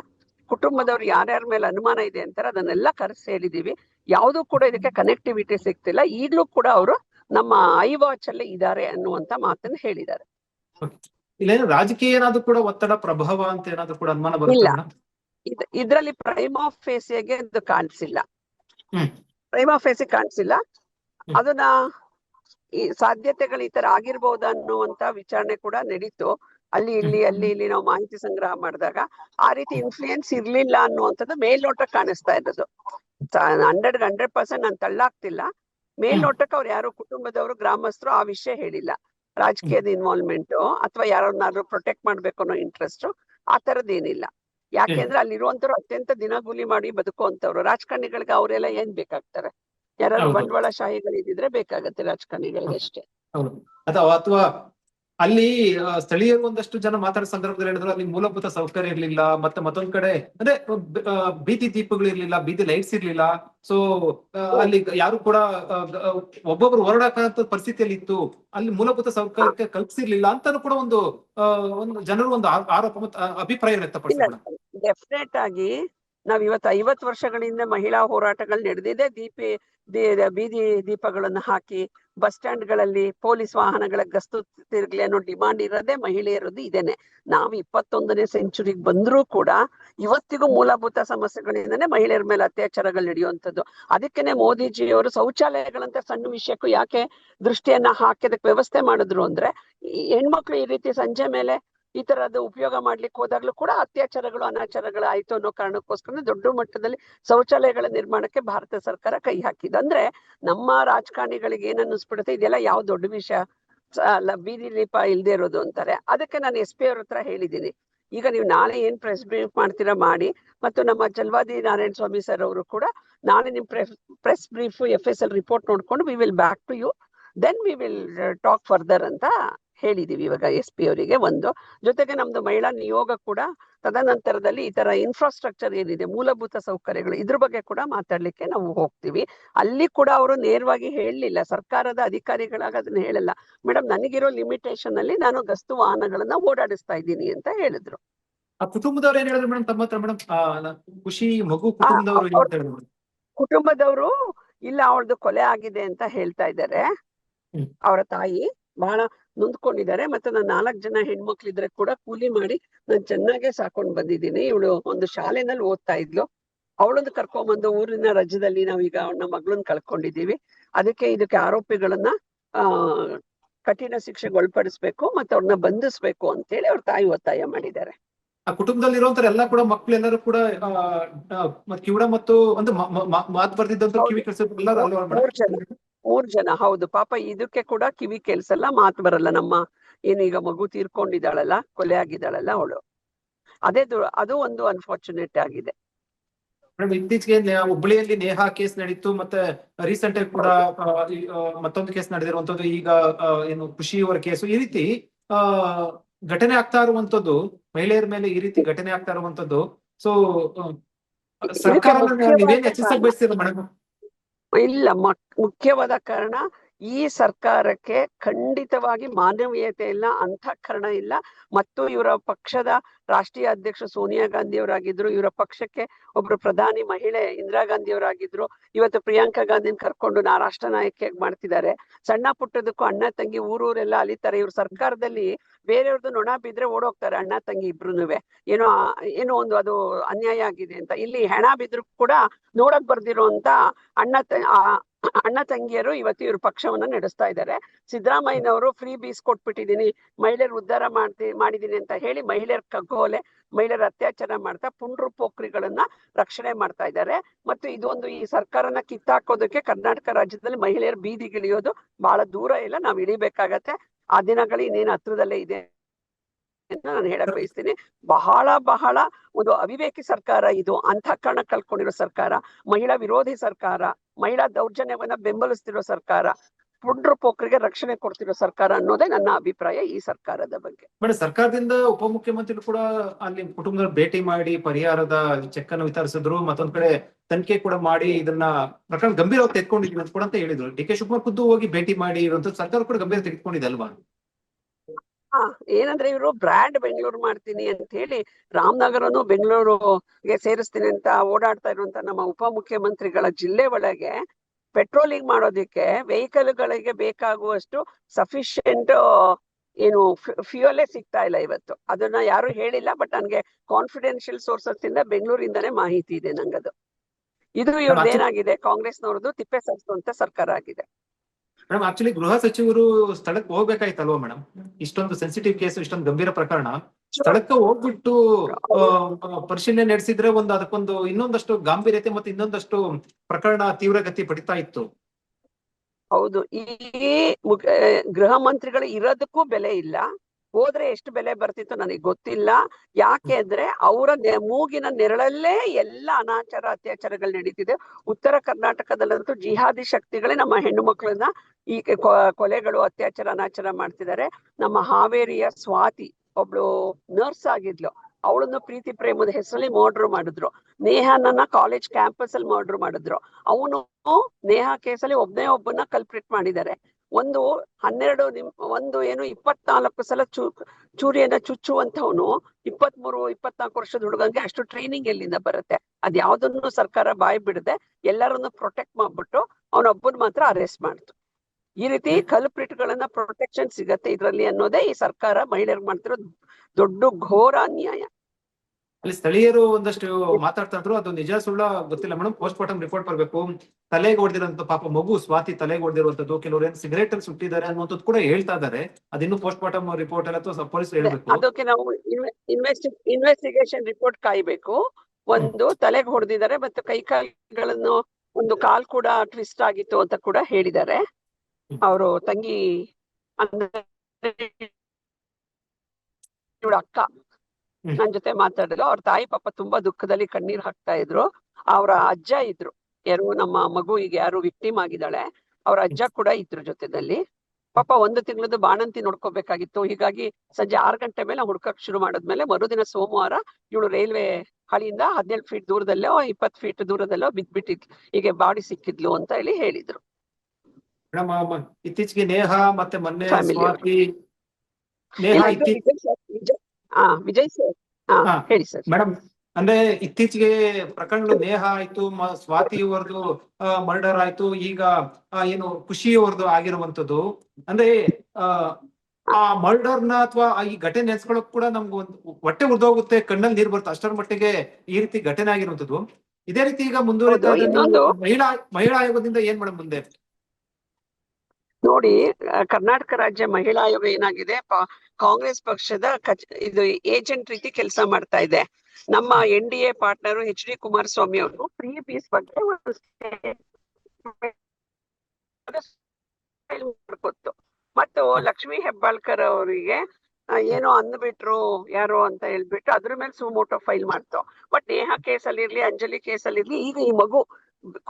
ಕುಟುಂಬದವ್ರು ಯಾರ್ಯಾರ ಮೇಲೆ ಅನುಮಾನ ಇದೆ ಅಂತಾರೆ ಅದನ್ನೆಲ್ಲ ಕರೆಸಿ ಹೇಳಿದೀವಿ. ಯಾವ್ದು ಕೂಡ ಇದಕ್ಕೆ ಕನೆಕ್ಟಿವಿಟಿ ಸಿಗ್ತಿಲ್ಲ. ಈಗಲೂ ಕೂಡ ಅವರು ನಮ್ಮ ಐ ವಾಚ್ ಅಲ್ಲಿ ಇದ್ದಾರೆ ಅನ್ನುವಂತ ಮಾತನ್ನ ಹೇಳಿದ್ದಾರೆ. ಇಲ್ಲೇನು ರಾಜಕೀಯ ಏನಾದ್ರು ಕೂಡ ಒತ್ತಡ ಪ್ರಭಾವ ಅಂತ ಏನಾದ್ರು ಕೂಡ ಅನುಮಾನ ಇಲ್ಲ. ಇದ್ರಲ್ಲಿ ಪ್ರೈಮ್ ಆಫ್ ಫೇಸಿಗೆ ಇದು ಕಾಣಿಸಿಲ್ಲ. Prime of ಫೇಸಿ ಕಾಣಿಸಿಲ್ಲ. ಅದನ್ನ ಈ ಸಾಧ್ಯತೆಗಳು ಈ ತರ ಆಗಿರ್ಬೋದು ಅನ್ನುವಂತ ವಿಚಾರಣೆ ಕೂಡ ನಡೀತು. ಅಲ್ಲಿ ಇಲ್ಲಿ ಅಲ್ಲಿ ಇಲ್ಲಿ ನಾವು ಮಾಹಿತಿ ಸಂಗ್ರಹ ಮಾಡಿದಾಗ ಆ ರೀತಿ ಇನ್ಫ್ಲೂಯೆನ್ಸ್ ಇರ್ಲಿಲ್ಲ ಅನ್ನುವಂಥದ್ದು ಮೇಲ್ನೋಟಕ್ಕೆ ಕಾಣಿಸ್ತಾ ಇರೋದು ಹಂಡ್ರೆಡ್ ಹಂಡ್ರೆಡ್ ಪರ್ಸೆಂಟ್ ನಾನು ತಳ್ಳಾಗ್ತಿಲ್ಲ. ಮೇಲ್ನೋಟಕ್ಕೆ ಅವ್ರು ಯಾರು ಕುಟುಂಬದವರು ಗ್ರಾಮಸ್ಥರು ಆ ವಿಷಯ ಹೇಳಿಲ್ಲ. ರಾಜಕೀಯದ ಇನ್ವಾಲ್ವ್ಮೆಂಟ್ ಅಥವಾ ಯಾರನ್ನಾದ್ರೂ ಪ್ರೊಟೆಕ್ಟ್ ಮಾಡ್ಬೇಕು ಅನ್ನೋ ಇಂಟ್ರೆಸ್ಟ್ ಆ ತರದ್ದೇನಿಲ್ಲ ಯಾಕೆಂದ್ರೆ ಅಲ್ಲಿರುವಂತವ್ರು ಅತ್ಯಂತ ದಿನಗೂಲಿ ಮಾಡಿ ಬದುಕುವಂತವ್ರು ರಾಜಕಾರಣಿಗಳಿಗೆ ಅವರೆಲ್ಲ ಏನ್ ಬೇಕಾಗ್ತಾರೆ? ಯಾರಾದ್ರೂ ಬಂಡವಾಳ ಶಾಹಿಗಳು ಇದ್ದಿದ್ರೆ ಬೇಕಾಗತ್ತೆ ರಾಜಕಾರಣಿಗಳಿಗೆ ಅಷ್ಟೇ. ಅಥವಾ ಅಲ್ಲಿ ಸ್ಥಳೀಯರು ಒಂದಷ್ಟು ಜನ ಮಾತಾಡೋ ಸಂದರ್ಭದಲ್ಲಿ ಹೇಳಿದ್ರು, ಅಲ್ಲಿ ಮೂಲಭೂತ ಸೌಕರ್ಯ ಇರ್ಲಿಲ್ಲ, ಮತ್ತೆ ಮತ್ತೊಂದ್ ಕಡೆ, ಅಂದ್ರೆ ಬೀದಿ ದೀಪಗಳು ಇರ್ಲಿಲ್ಲ, ಬೀದಿ ಲೈಟ್ಸ್ ಇರ್ಲಿಲ್ಲ. ಸೊ ಅಲ್ಲಿ ಯಾರು ಕೂಡ ಒಬ್ಬೊಬ್ರು ಹೊರಡಕ್ಕಂತ ಪರಿಸ್ಥಿತಿಯಲ್ಲಿ ಇತ್ತು ಅಲ್ಲಿ ಮೂಲಭೂತ ಸೌಕರ್ಯಕ್ಕೆ ಕಲ್ಪಿಸಿರ್ಲಿಲ್ಲ ಅಂತಾನು ಕೂಡ ಒಂದು ಒಂದು ಜನರು ಒಂದು ಆರೋಪ ಮತ್ತು ಅಭಿಪ್ರಾಯ ವ್ಯಕ್ತಪಡಿಸಿದ್ರು. ಡೆಫಿನೆಟ್ ಆಗಿ ನಾವ್ ಇವತ್ತು ಐವತ್ ವರ್ಷಗಳಿಂದ ಮಹಿಳಾ ಹೋರಾಟಗಳು ನಡೆದಿದೆ, ದೀಪಿ ಬೀದಿ ದೀಪಗಳನ್ನು ಹಾಕಿ. ಬಸ್ ಸ್ಟ್ಯಾಂಡ್ಗಳಲ್ಲಿ ಪೊಲೀಸ್ ವಾಹನಗಳ ಗಸ್ತು ತಿರುಗ್ಲಿ ಅನ್ನೋ ಡಿಮಾಂಡ್ ಇರೋದೇ ಮಹಿಳೆಯರದ್ದು ಇದೇನೆ. ನಾವು ಇಪ್ಪತ್ತೊಂದನೇ ಸೆಂಚುರಿಗೆ ಬಂದ್ರೂ ಕೂಡ ಇವತ್ತಿಗೂ ಮೂಲಭೂತ ಸಮಸ್ಯೆಗಳಿಂದನೇ ಮಹಿಳೆಯರ ಮೇಲೆ ಅತ್ಯಾಚಾರಗಳು ನಡೆಯುವಂಥದ್ದು. ಅದಕ್ಕೇನೆ ಮೋದಿಜಿಯವರು ಶೌಚಾಲಯಗಳಂತ ಸಣ್ಣ ವಿಷಯಕ್ಕೂ ಯಾಕೆ ದೃಷ್ಟಿಯನ್ನ ಹಾಕಿದಕ್ಕೆ ವ್ಯವಸ್ಥೆ ಮಾಡಿದ್ರು ಅಂದ್ರೆ ಹೆಣ್ಮಕ್ಳು ಈ ರೀತಿ ಸಂಜೆ ಮೇಲೆ ಈ ತರದ ಉಪಯೋಗ ಮಾಡ್ಲಿಕ್ಕೆ ಹೋದಾಗ್ಲೂ ಕೂಡ ಅತ್ಯಾಚಾರಗಳು, ಅನಾಚಾರಗಳು ಆಯ್ತು ಅನ್ನೋ ಕಾರಣಕ್ಕೋಸ್ಕರ ದೊಡ್ಡ ಮಟ್ಟದಲ್ಲಿ ಶೌಚಾಲಯಗಳ ನಿರ್ಮಾಣಕ್ಕೆ ಭಾರತ ಸರ್ಕಾರ ಕೈ ಹಾಕಿದೆ. ಅಂದ್ರೆ ನಮ್ಮ ರಾಜಕಾರಣಿಗಳಿಗೆ ಏನ್ ಅನ್ನಿಸ್ಬಿಡುತ್ತೆ? ಇದೆಲ್ಲ ಯಾವ ದೊಡ್ಡ ವಿಷಯ? ಅಲ್ಲ, ಬೀದಿ ದೀಪ ಇಲ್ದೇ ಇರೋದು ಅಂತಾರೆ. ಅದಕ್ಕೆ ನಾನು ಎಸ್ ಪಿ ಅವ್ರ ಹತ್ರ ಹೇಳಿದ್ದೀನಿ. ಈಗ ನೀವು ನಾಳೆ ಏನ್ ಪ್ರೆಸ್ ಬ್ರೀಫ್ ಮಾಡ್ತೀರಾ ಮಾಡಿ, ಮತ್ತು ನಮ್ಮ ಜಲ್ವಾದಿ ನಾರಾಯಣ ಸ್ವಾಮಿ ಸರ್ ಅವರು ಕೂಡ ನಾಳೆ ನಿಮ್ press press brief F S L report ನೋಡ್ಕೊಂಡು we will back to you then we will talk further ಅಂತ ಹೇಳಿದೀವಿ ಇವಾಗ ಎಸ್ ಪಿ ಅವರಿಗೆ. ಒಂದು ಜೊತೆಗೆ ನಮ್ದು ಮಹಿಳಾ ನಿಯೋಗ ಕೂಡ ತದನಂತರದಲ್ಲಿ ಈ ತರ ಇನ್ಫ್ರಾಸ್ಟ್ರಕ್ಚರ್ ಏನಿದೆ ಮೂಲಭೂತ ಸೌಕರ್ಯಗಳು ಇದ್ರ ಬಗ್ಗೆ ಕೂಡ ಮಾತಾಡ್ಲಿಕ್ಕೆ ನಾವು ಹೋಗ್ತೀವಿ. ಅಲ್ಲಿ ಕೂಡ ಅವರು ನೇರವಾಗಿ ಹೇಳಲಿಲ್ಲ ಸರ್ಕಾರದ ಅಧಿಕಾರಿಗಳಾಗ ಅದನ್ನ ಹೇಳಲ್ಲ. ಮೇಡಮ್ ನನಗಿರೋ ಲಿಮಿಟೇಷನ್ ಅಲ್ಲಿ ನಾನು ಗಸ್ತು ವಾಹನಗಳನ್ನ ಓಡಾಡಿಸ್ತಾ ಇದ್ದೀನಿ ಅಂತ ಹೇಳಿದ್ರು. ಆ ಕುಟುಂಬದವ್ರು ಏನ್ ಹೇಳಿದ್ರು ಮೇಡಮ್ ತಮ್ಮ ಹತ್ರ ಮೇಡಮ್ ಖುಷಿ ಮಗು ಕುಟುಂಬದವರು ಕುಟುಂಬದವರು ಇಲ್ಲ ಅವಳದು ಕೊಲೆ ಆಗಿದೆ ಅಂತ ಹೇಳ್ತಾ ಇದ್ದಾರೆ. ಅವರ ತಾಯಿ ಬಹಳ ನೊಂದ್ಕೊಂಡಿದ್ದಾರೆ. ಮತ್ತೆ ನಾನು ನಾಲ್ಕು ಜನ ಹೆಣ್ಮಕ್ಳಿದ್ರೆ ಕೂಡ ಕೂಲಿ ಮಾಡಿ ನಾನು ಚೆನ್ನಾಗೆ ಸಾಕೊಂಡ್ ಬಂದಿದ್ದೀನಿ. ಇವಳು ಒಂದು ಶಾಲೆನಲ್ಲಿ ಓದ್ತಾ ಇದ್ಲು. ಅವಳನ್ನು ಕರ್ಕೊಂಬಂದು ಊರಿನ ರಜದಲ್ಲಿ ನಾವೀಗ ನಮ್ಮ ಮಗಳನ್ನ ಕಳ್ಕೊಂಡಿದೀವಿ ಅದಕ್ಕೆ ಇದಕ್ಕೆ ಆರೋಪಿಗಳನ್ನ ಆ ಕಠಿಣ ಶಿಕ್ಷೆಗೆ ಒಳಪಡಿಸ್ಬೇಕು ಮತ್ತೆ ಅವ್ರನ್ನ ಬಂಧಿಸ್ಬೇಕು ಅಂತೇಳಿ ಅವ್ರ ತಾಯಿ ಒತ್ತಾಯ ಮಾಡಿದ್ದಾರೆ. ಆ ಕುಟುಂಬದಲ್ಲಿ ಎಲ್ಲ ಕೂಡ ಮಕ್ಳು ಎಲ್ಲರೂ ಕೂಡ ಕಿವುಡ ಮತ್ತು ಒಂದು ಮಾತು ಬರ್ದಿದ್ದಂತ ಕಿವಿ ಕಳಿಸಿದ್ರು ಎಲ್ಲರೂ ಮೂರ್ ಜನ. ಹೌದು ಪಾಪ ಇದಕ್ಕೆ ಕೂಡ ಕಿವಿ ಕೆಲ್ಸಲ್ಲ ಮಾತು ಬರಲ್ಲ. ನಮ್ಮ ಏನೀಗ ಮಗು ತೀರ್ಕೊಂಡಿದ್ದಾಳಲ್ಲ ಕೊಲೆ ಆಗಿದ್ದಾಳಲ್ಲ ಅವಳು. ಅದೇ ಅದು ಒಂದು ಅನ್ಫಾರ್ಚುನೇಟ್ ಆಗಿದೆ. ಮೇಡಮ್ ಇತ್ತೀಚೆಗೆ ಹುಬ್ಬಳ್ಳಿಯಲ್ಲಿ ಹುಬ್ಳಿಯಲ್ಲಿ ನೇಹಾ ಕೇಸ್ ನಡೀತು ಮತ್ತೆ ರೀಸೆಂಟ್ ಆಗಿ ಕೂಡ ಮತ್ತೊಂದು ಕೇಸ್ ನಡೆದಿರುವಂತದ್ದು ಈಗ ಏನು ಏನು ಖುಷಿಯವರ ಕೇಸು. ಈ ರೀತಿ ಆ ಘಟನೆ ಆಗ್ತಾ ಇರುವಂತದ್ದು ಮಹಿಳೆಯರ ಮೇಲೆ ಈ ರೀತಿ ಘಟನೆ ಆಗ್ತಾ ಇರುವಂತದ್ದು ಸೊ ಸರ್ಕಾರ ಮೇಡಮ್? ಇಲ್ಲ ಮಕ್- ಮುಖ್ಯವಾದ ಕಾರಣ ಈ ಸರ್ಕಾರಕ್ಕೆ ಖಂಡಿತವಾಗಿ ಮಾನವೀಯತೆ ಇಲ್ಲ, ಅಂತಃಕರಣ ಇಲ್ಲ. ಮತ್ತು ಇವರ ಪಕ್ಷದ ರಾಷ್ಟ್ರೀಯ ಅಧ್ಯಕ್ಷ ಸೋನಿಯಾ ಗಾಂಧಿ ಅವರಾಗಿದ್ರು ಇವರ ಪಕ್ಷಕ್ಕೆ ಒಬ್ರು ಪ್ರಧಾನಿ ಮಹಿಳೆ ಇಂದಿರಾ ಗಾಂಧಿ ಅವರಾಗಿದ್ರು ಇವತ್ತು ಪ್ರಿಯಾಂಕಾ ಗಾಂಧಿನ ಕರ್ಕೊಂಡು ನಾ ರಾಷ್ಟ್ರ ನಾಯಕಿಯಾಗಿ ಮಾಡ್ತಿದ್ದಾರೆ. ಸಣ್ಣ ಪುಟ್ಟದಕ್ಕೂ ಅಣ್ಣ, ತಂಗಿ, ಊರೂರೆಲ್ಲ ಅಲಿತಾರೆ. ಇವ್ರ ಸರ್ಕಾರದಲ್ಲಿ ಬೇರೆಯವ್ರದ್ದು ನೊಣ ಬಿದ್ರೆ ಓಡೋಗ್ತಾರೆ, ಅಣ್ಣ, ತಂಗಿ ಇಬ್ರುನುವೆ. ಏನೋ ಏನೋ ಒಂದು ಅದು ಅನ್ಯಾಯ ಆಗಿದೆ ಅಂತ. ಇಲ್ಲಿ ಹೆಣ ಬಿದ್ರು ಕೂಡ ನೋಡಕ್ ಬರ್ದಿರೋ ಅಂತ ಅಣ್ಣ ಅಣ್ಣ ತಂಗಿಯರು ಇವತ್ತು ಇವ್ರ ಪಕ್ಷವನ್ನ ನಡೆಸ್ತಾ ಇದ್ದಾರೆ. ಸಿದ್ದರಾಮಯ್ಯನವರು ಫ್ರೀ ಬೀಸ್ ಕೊಟ್ಬಿಟ್ಟಿದೀನಿ ಮಹಿಳೆಯರು ಉದ್ಧಾರ ಮಾಡ್ತಿ ಮಾಡಿದೀನಿ ಅಂತ ಹೇಳಿ ಮಹಿಳೆಯರ ಕಗ್ಗೋಲೆ ಮಹಿಳೆಯರ ಅತ್ಯಾಚಾರ ಮಾಡ್ತಾ ಪುಂಡ್ರು ಪೋಖ್ರಿಗಳನ್ನ ರಕ್ಷಣೆ ಮಾಡ್ತಾ ಇದ್ದಾರೆ. ಮತ್ತು ಇದೊಂದು ಈ ಸರ್ಕಾರನ ಕಿತ್ತಾಕೋದಕ್ಕೆ ಕರ್ನಾಟಕ ರಾಜ್ಯದಲ್ಲಿ ಮಹಿಳೆಯರ ಬೀದಿಗಿಳಿಯೋದು ಬಹಳ ದೂರ ಇಲ್ಲ ನಾವ್ ಇಳಿಬೇಕಾಗತ್ತೆ. ಆ ದಿನಗಳು ಇನ್ನೇನು ಹತ್ರದಲ್ಲೇ ಇದೆ ಅಂತ ನಾನು ಹೇಳಕ್ ಬಯಸ್ತೀನಿ. ಬಹಳ ಬಹಳ ಒಂದು ಅವಿವೇಕಿ ಸರ್ಕಾರ ಇದು ಅಂತಃಕರಣ ಕಲ್ಕೊಂಡಿರೋ ಸರ್ಕಾರ ಮಹಿಳಾ ವಿರೋಧಿ ಸರ್ಕಾರ ಮಹಿಳಾ ದೌರ್ಜನ್ಯವನ್ನ ಬೆಂಬಲಿಸ್ತಿರೋ ಸರ್ಕಾರ, ಪುಂಡ್ರ ಪೋಖ್ರಿಗೆ ರಕ್ಷಣೆ ಕೊಡ್ತಿರೋ ಸರ್ಕಾರ ಅನ್ನೋದೇ ನನ್ನ ಅಭಿಪ್ರಾಯ ಈ ಸರ್ಕಾರದ ಬಗ್ಗೆ. ಮೇಡಮ್ ಸರ್ಕಾರದಿಂದ ಉಪಮುಖ್ಯಮಂತ್ರಿಗಳು ಕೂಡ ಅಲ್ಲಿ ಕುಟುಂಬದ ಭೇಟಿ ಮಾಡಿ ಪರಿಹಾರದ ಚೆಕ್ ಅನ್ನು ವಿತರಿಸಿದ್ರು, ಮತ್ತೊಂದ್ ಕಡೆ ತನಿಖೆ ಕೂಡ ಮಾಡಿ ಇದನ್ನ ಪ್ರಕರಣ ಗಂಭೀರವಾಗಿ ತೆಗೆದುಕೊಂಡಿದ್ವಿ ಅಂತ ಕೂಡ ಅಂತ ಹೇಳಿದ್ರು. ಡಿ ಕೆ ಶಿವಕುಮಾರ್ ಖುದ್ದು ಹೋಗಿ ಭೇಟಿ ಮಾಡಿ ಇರುವಂತ ಸರ್ಕಾರ ಕೂಡ ಗಂಭೀರ ತೆಗೆದುಕೊಂಡಿದೆ ಅಲ್ವಾ? ಹಾ ಏನಂದ್ರೆ ಇವರು ಬ್ರ್ಯಾಂಡ್ ಬೆಂಗಳೂರು ಮಾಡ್ತೀನಿ ಅಂತ ಹೇಳಿ ರಾಮನಗರನು ಬೆಂಗಳೂರುಗೆ ಸೇರಿಸ್ತೀನಿ ಅಂತ ಓಡಾಡ್ತಾ ಇರುವಂತ ನಮ್ಮ ಉಪಮುಖ್ಯಮಂತ್ರಿಗಳ ಜಿಲ್ಲೆ ಒಳಗೆ ಪೆಟ್ರೋಲಿಂಗ್ ಮಾಡೋದಿಕ್ಕೆ ವೆಹಿಕಲ್ಗಳಿಗೆ ಬೇಕಾಗುವಷ್ಟು ಸಫಿಶಿಯಂಟ್ ಏನು ಫ್ಯೂಯಲೇ ಸಿಗ್ತಾ ಇಲ್ಲ ಇವತ್ತು. ಅದನ್ನ ಯಾರು ಹೇಳಿಲ್ಲ ಬಟ್ ನನ್ಗೆ ಕಾನ್ಫಿಡೆನ್ಶಿಯಲ್ ಸೋರ್ಸಸ್ ಇಂದ ಬೆಂಗಳೂರಿಂದನೇ ಮಾಹಿತಿ ಇದೆ ನಂಗದು. ಇದು ಇವ್ರದ್ದು ಏನಾಗಿದೆ ಕಾಂಗ್ರೆಸ್ನವ್ರದ್ದು ತಿಪ್ಪೆ ಸರಿಸುವಂತ ಸರ್ಕಾರ ಆಗಿದೆ. ಮೇಡಮ್ ಆಕ್ಚುಲಿ ಗೃಹ ಸಚಿವರು ಸ್ಥಳಕ್ಕೆ ಹೋಗ್ಬೇಕಾಯ್ತಲ್ವಾ ಮೇಡಮ್ ಇಷ್ಟೊಂದು ಸೆನ್ಸಿಟಿವ್ ಕೇಸ್ ಇಷ್ಟೊಂದು ಗಂಭೀರ ಪ್ರಕರಣ. ಸ್ಥಳಕ್ಕೆ ಹೋಗ್ಬಿಟ್ಟು ಪರಿಶೀಲನೆ ನಡೆಸಿದ್ರೆ ಒಂದು ಅದಕ್ಕೊಂದು ಇನ್ನೊಂದಷ್ಟು ಗಾಂಭೀರ್ಯತೆ ಮತ್ತೆ ಇನ್ನೊಂದಷ್ಟು ಪ್ರಕರಣ ತೀವ್ರಗತಿ ಪಡಿತಾ ಇತ್ತು. ಹೌದು. ಈ ಗೃಹ ಮಂತ್ರಿಗಳು ಇರೋದಕ್ಕೂ ಬೆಲೆ ಇಲ್ಲ. ಹೋದ್ರೆ ಎಷ್ಟು ಬೆಲೆ ಬರ್ತಿತ್ತು ನನಗೆ ಗೊತ್ತಿಲ್ಲ. ಯಾಕೆ ಅಂದ್ರೆ ಅವರ ಮೂಗಿನ ನೆರಳಲ್ಲೇ ಎಲ್ಲ ಅನಾಚಾರ ಅತ್ಯಾಚಾರಗಳು ನಡೀತಿದೆ. ಉತ್ತರ ಕರ್ನಾಟಕದಲ್ಲಂತೂ ಜಿಹಾದಿ ಶಕ್ತಿಗಳೇ ನಮ್ಮ ಹೆಣ್ಣು ಮಕ್ಕಳನ್ನ ಈ ಕೊಲೆಗಳು ಅತ್ಯಾಚಾರ ಅನಾಚಾರ ಮಾಡ್ತಿದ್ದಾರೆ. ನಮ್ಮ ಹಾವೇರಿಯ ಸ್ವಾತಿ ಒಬ್ಳು ನರ್ಸ್ ಆಗಿದ್ಲು. ಅವಳನ್ನು ಪ್ರೀತಿ ಪ್ರೇಮದ ಹೆಸರಲ್ಲಿ ಮರ್ಡರ್ ಮಾಡಿದ್ರು. ನೇಹನನ್ನ ಕಾಲೇಜ್ ಕ್ಯಾಂಪಸ್ ಅಲ್ಲಿ ಮರ್ಡರ್ ಮಾಡಿದ್ರು. ಅವನು ನೇಹಾ ಕೇಸಲ್ಲಿ ಒಬ್ನೇ ಒಬ್ಬನ ಕಲ್ಪ್ರಿಟ್ ಮಾಡಿದ್ದಾರೆ. ಒಂದು ಹನ್ನೆರಡು ನಿಮ್, ಒಂದು ಏನು ಇಪ್ಪತ್ನಾಲ್ಕು ಸಲ ಚೂ, ಚೂರಿಯನ್ನ ಚುಚ್ಚುವಂತವನು ಇಪ್ಪತ್ಮೂರು, ಇಪ್ಪತ್ನಾಲ್ಕು ವರ್ಷದ ಹುಡುಗನ್ಗೆ ಅಷ್ಟು ಟ್ರೈನಿಂಗ್ ಎಲ್ಲಿಂದ ಬರುತ್ತೆ? ಅದ್ ಯಾವ್ದನ್ನು ಸರ್ಕಾರ ಬಾಯಿ ಬಿಡದೆ ಎಲ್ಲರನ್ನು ಪ್ರೊಟೆಕ್ಟ್ ಮಾಡ್ಬಿಟ್ಟು ಅವನೊಬ್ಬನ್ ಮಾತ್ರ ಅರೆಸ್ಟ್ ಮಾಡ್ತು. ಈ ರೀತಿ ಕಲ್ಪ್ರಿಟ್ಗಳನ್ನ ಪ್ರೊಟೆಕ್ಷನ್ ಸಿಗತ್ತೆ ಇದ್ರಲ್ಲಿ ಅನ್ನೋದೇ ಈ ಸರ್ಕಾರ ಮಹಿಳೆಯರ್ ಮಾಡ್ತಿರೋ ದೊಡ್ಡ ಘೋರ ಅನ್ಯಾಯ ಅಲ್ಲಿ ಸ್ಥಳೀಯರು ಒಂದಷ್ಟು ಮಾತಾಡ್ತಾ ಇದ್ರು ಅದು ನಿಜ ಸುಳ್ಳ ಗೊತ್ತಿಲ್ಲ ಮೇಡಮ್ ಪೋಸ್ಟ್ ಮಾರ್ಟಮ್ ರಿಪೋರ್ಟ್ ಬರಬೇಕು. ತಲೆಗೆ ಹೊಡೆದಿರೋಂತ ಪಾಪ ಮಗು ಸ್ವಾತಿ ತಲೆಗೆ ಹೊಡೆದಿರುವಂತದ್ದು ಕೆಲವರು ಏನ್ ಸಿಗರೇಟ್ ಅಲ್ಲಿ ಸುಟ್ಟಿದ್ದಾರೆ ಅನ್ನುವಂಥದ್ದು ಕೂಡ ಹೇಳ್ತಾ ಇದ್ದಾರೆ. ಅದಿನ್ನು ಪೋಸ್ಟ್ ಮಾರ್ಟಮ್ ರಿಪೋರ್ಟ್ ಎಲ್ಲ ಅಥವಾ ಪೊಲೀಸ್ ಹೇಳ್ಬೇಕು. ಅದಕ್ಕೆ ನಾವು ಇನ್ವೆಸ್ಟಿ ಇನ್ವೆಸ್ಟಿಗೇಷನ್ ರಿಪೋರ್ಟ್ ಕಾಯ್ಬೇಕು. ಒಂದು ತಲೆಗೆ ಹೊಡೆದಿದ್ದಾರೆ ಮತ್ತು ಕೈ ಕಾಲುಗಳನ್ನು ಒಂದು ಕಾಲ್ ಕೂಡ ಟ್ವಿಸ್ಟ್ ಆಗಿತ್ತು ಅಂತ ಕೂಡ ಹೇಳಿದ್ದಾರೆ. ಅವರು ತಂಗಿ ಅಕ್ಕ. ನನ್ ಜೊತೆ ಮಾತಾಡಿದ್ರು. ಅವ್ರ ತಾಯಿ ಪಾಪ ತುಂಬಾ ದುಃಖದಲ್ಲಿ ಕಣ್ಣೀರ್ ಹಾಕ್ತಾ ಇದ್ರು. ಅವರ ಅಜ್ಜ ಇದ್ರು. ಯಾರು ನಮ್ಮ ಮಗು ಈಗ ಯಾರು ವಿಕ್ಟಿಮ್ ಆಗಿದ್ದಾಳೆ. ಅವ್ರ ಅಜ್ಜ ಕೂಡ ಇದ್ರು ಜೊತೆದಲ್ಲಿ. ಪಾಪ ಒಂದು ತಿಂಗಳದ್ದು ಬಾಣಂತಿ ನೋಡ್ಕೋಬೇಕಾಗಿತ್ತು. ಹೀಗಾಗಿ ಸಂಜೆ ಆರು ಗಂಟೆ ಮೇಲೆ ಹುಡ್ಕಕ್ ಶುರು ಮಾಡಿದ್ಮೇಲೆ ಮರುದಿನ ಸೋಮವಾರ ಇವಳು ರೈಲ್ವೆ ಹಳಿಯಿಂದ ಹದಿನೇಳು ಫೀಟ್ ದೂರದಲ್ಲೋ ಇಪ್ಪತ್ ಫೀಟ್ ದೂರದಲ್ಲೋ ಬಿದ್ಬಿಟ್ಟಿದ್ಲು. ಹೀಗೆ ಬಾಡಿ ಸಿಕ್ಕಿದ್ಲು ಅಂತ ಹೇಳಿ ಹೇಳಿದ್ರು. ಇತ್ತೀಚೆಗೆ ನೇಹ ಮತ್ತೆ ಮೊನ್ನೆ ಸ್ವಾತಿ ನೇಹ ಹಾ ವಿಜಯ್ ಸರ್. ಹಾ ಹಾ. ಹೇಳಿ ಸರ್. ಮೇಡಮ್ ಅಂದ್ರೆ ಇತ್ತೀಚೆಗೆ ಪ್ರಕರಣ ನೇಹ ಆಯ್ತು ಸ್ವಾತಿ ಅವರದು ಮರ್ಡರ್ ಆಯ್ತು ಈಗ ಏನು ಖುಷಿ ಅವರದು ಆಗಿರುವಂತದ್ದು ಅಂದ್ರೆ ಆ, ಆ ಮರ್ಡರ್ನ ಅಥವಾ ಈ ಘಟನೆ ನೆನೆಸ್ಕೊಳಕ್ ಕೂಡ ನಮ್ಗೆ ಒಂದು ಹೊಟ್ಟೆ ಉರ್ದೋಗುತ್ತೆ ಕಣ್ಣಲ್ಲಿ ನೀರು ಬರುತ್ತೆ ಅಷ್ಟರ ಮಟ್ಟಿಗೆ ಈ ರೀತಿ ಘಟನೆ ಆಗಿರುವಂತದ್ದು ಇದೇ ರೀತಿ ಈಗ ಮುಂದುವರೆದ ಮಹಿಳಾ ಮಹಿಳಾ ಆಯೋಗದಿಂದ ಏನ್ ಮೇಡಮ್ ಮುಂದೆ? ನೋಡಿ, ಕರ್ನಾಟಕ ರಾಜ್ಯ ಮಹಿಳಾ ಆಯೋಗ ಏನಾಗಿದೆ? ಕಾಂಗ್ರೆಸ್ ಪಕ್ಷದ ಇದು ಏಜೆಂಟ್ ರೀತಿ ಕೆಲಸ ಮಾಡ್ತಾ ಇದೆ. ನಮ್ಮ N D A partner H D Kumaraswamy ಅವರು ಫ್ರೀ ಪೀಸ್ ಬಗ್ಗೆ ಒಂದು ಮಾಡ್ಕೊತ್ತು ಮತ್ತು ಲಕ್ಷ್ಮಿ ಹೆಬ್ಬಾಳ್ಕರ್ ಅವರಿಗೆ ಏನೋ ಅಂದ್ಬಿಟ್ರು ಯಾರೋ ಅಂತ ಹೇಳ್ಬಿಟ್ಟು ಅದ್ರ ಮೇಲೆ ಸುಮೋಟೋ ಫೈಲ್ ಮಾಡ್ತು. ಬಟ್ ನೇಹಾ ಕೇಸಲ್ಲಿ ಇರ್ಲಿ ಅಂಜಲಿ ಕೇಸಲ್ಲಿ ಇರ್ಲಿ ಈಗ ಈ ಮಗು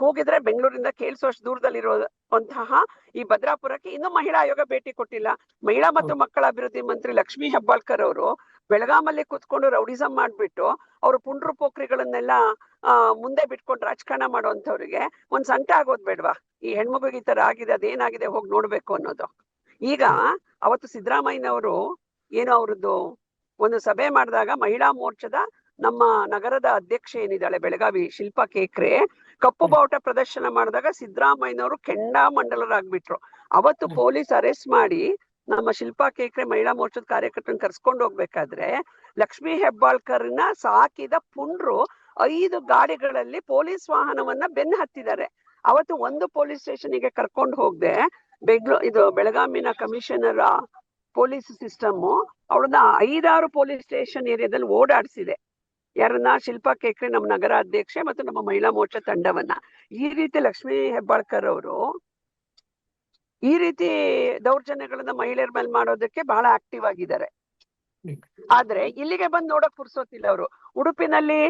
ಕೂಗಿದ್ರೆ ಬೆಂಗಳೂರಿಂದ ಕೇಳಿಸುವಷ್ಟು ದೂರದಲ್ಲಿರುವಂತಹ ಈ ಭದ್ರಾಪುರಕ್ಕೆ ಇನ್ನೂ ಮಹಿಳಾ ಆಯೋಗ ಭೇಟಿ ಕೊಟ್ಟಿಲ್ಲ. ಮಹಿಳಾ ಮತ್ತು ಮಕ್ಕಳ ಅಭಿವೃದ್ಧಿ ಮಂತ್ರಿ ಲಕ್ಷ್ಮಿ ಹೆಬ್ಬಾಳ್ಕರ್ ಅವರು ಬೆಳಗಾಮಲ್ಲಿ ಕುತ್ಕೊಂಡು ರೌಡಿಸಂ ಮಾಡ್ಬಿಟ್ಟು ಅವ್ರ ಪುಂಡ್ರು ಪೋಖ್ರಿಗಳನ್ನೆಲ್ಲ ಮುಂದೆ ಬಿಟ್ಕೊಂಡು ರಾಜಕಾರಣ ಮಾಡುವಂತವ್ರಿಗೆ ಒಂದ್ ಸಂಕಟ ಆಗೋದ್ ಬೇಡ್ವಾ? ಈ ಹೆಣ್ಮಗುಗೆ ಈ ತರ ಆಗಿದೆ ಅದೇನಾಗಿದೆ ಹೋಗಿ ನೋಡ್ಬೇಕು ಅನ್ನೋದು. ಈಗ ಅವತ್ತು ಸಿದ್ದರಾಮಯ್ಯನವರು ಏನು ಅವ್ರದ್ದು ಒಂದು ಸಭೆ ಮಾಡಿದಾಗ ಮಹಿಳಾ ಮೋರ್ಚಾದ ನಮ್ಮ ನಗರದ ಅಧ್ಯಕ್ಷ ಏನಿದ್ದಾಳೆ ಬೆಳಗಾವಿ ಶಿಲ್ಪಾ ಕೇಕ್ರೆ ಕಪ್ಪು ಬಾವುಟ ಪ್ರದರ್ಶನ ಮಾಡಿದಾಗ ಸಿದ್ದರಾಮಯ್ಯನವರು ಕೆಂಡಾಮಂಡಲರಾಗ್ಬಿಟ್ರು ಅವತ್ತು ಪೊಲೀಸ್ ಅರೆಸ್ಟ್ ಮಾಡಿ ನಮ್ಮ ಶಿಲ್ಪಾ ಕೇಕ್ರೆ ಮಹಿಳಾ ಮೋರ್ಚಾದ ಕಾರ್ಯಕರ್ತರನ್ನ ಕರ್ಸ್ಕೊಂಡು ಹೋಗ್ಬೇಕಾದ್ರೆ ಲಕ್ಷ್ಮೀ ಹೆಬ್ಬಾಳ್ಕರ್ನ ಸಾಕಿದ ಪುಂಡ್ರು ಐದು ಗಾಡಿಗಳಲ್ಲಿ ಪೊಲೀಸ್ ವಾಹನವನ್ನ ಬೆನ್ನ ಹತ್ತಿದ್ದಾರೆ. ಅವತ್ತು ಒಂದು ಪೊಲೀಸ್ ಸ್ಟೇಷನ್ಗೆ ಕರ್ಕೊಂಡು ಹೋಗದೆ ಬೆಂಗಳೂರು ಇದು ಬೆಳಗಾವಿನ ಕಮಿಷನರ್ ಪೊಲೀಸ್ ಸಿಸ್ಟಮ್ ಅವಳನ್ನ ಐದಾರು ಪೊಲೀಸ್ ಸ್ಟೇಷನ್ ಏರಿಯಾದಲ್ಲಿ ಓಡಾಡಿಸಿದೆ. ಯಾರನ್ನ ಶಿಲ್ಪಾ ಕೇಕ್ರೆ ನಮ್ಮ ನಗರ ಅಧ್ಯಕ್ಷೆ ಮತ್ತು ನಮ್ಮ ಮಹಿಳಾ ಮೋರ್ಚಾ ತಂಡವನ್ನ. ಈ ರೀತಿ ಲಕ್ಷ್ಮೀ ಹೆಬ್ಬಾಳ್ಕರ್ ಅವರು ಈ ರೀತಿ ದೌರ್ಜನ್ಯಗಳನ್ನ ಮಹಿಳೆಯರ ಮೇಲೆ ಮಾಡೋದಕ್ಕೆ ಬಹಳ ಆಕ್ಟಿವ್ ಆಗಿದ್ದಾರೆ. ಆದ್ರೆ ಇಲ್ಲಿಗೆ ಬಂದು ನೋಡಕ್ ಪುರ್ಸೋತಿಲ್ಲ ಅವರು. ಉಡುಪಿನಲ್ಲಿ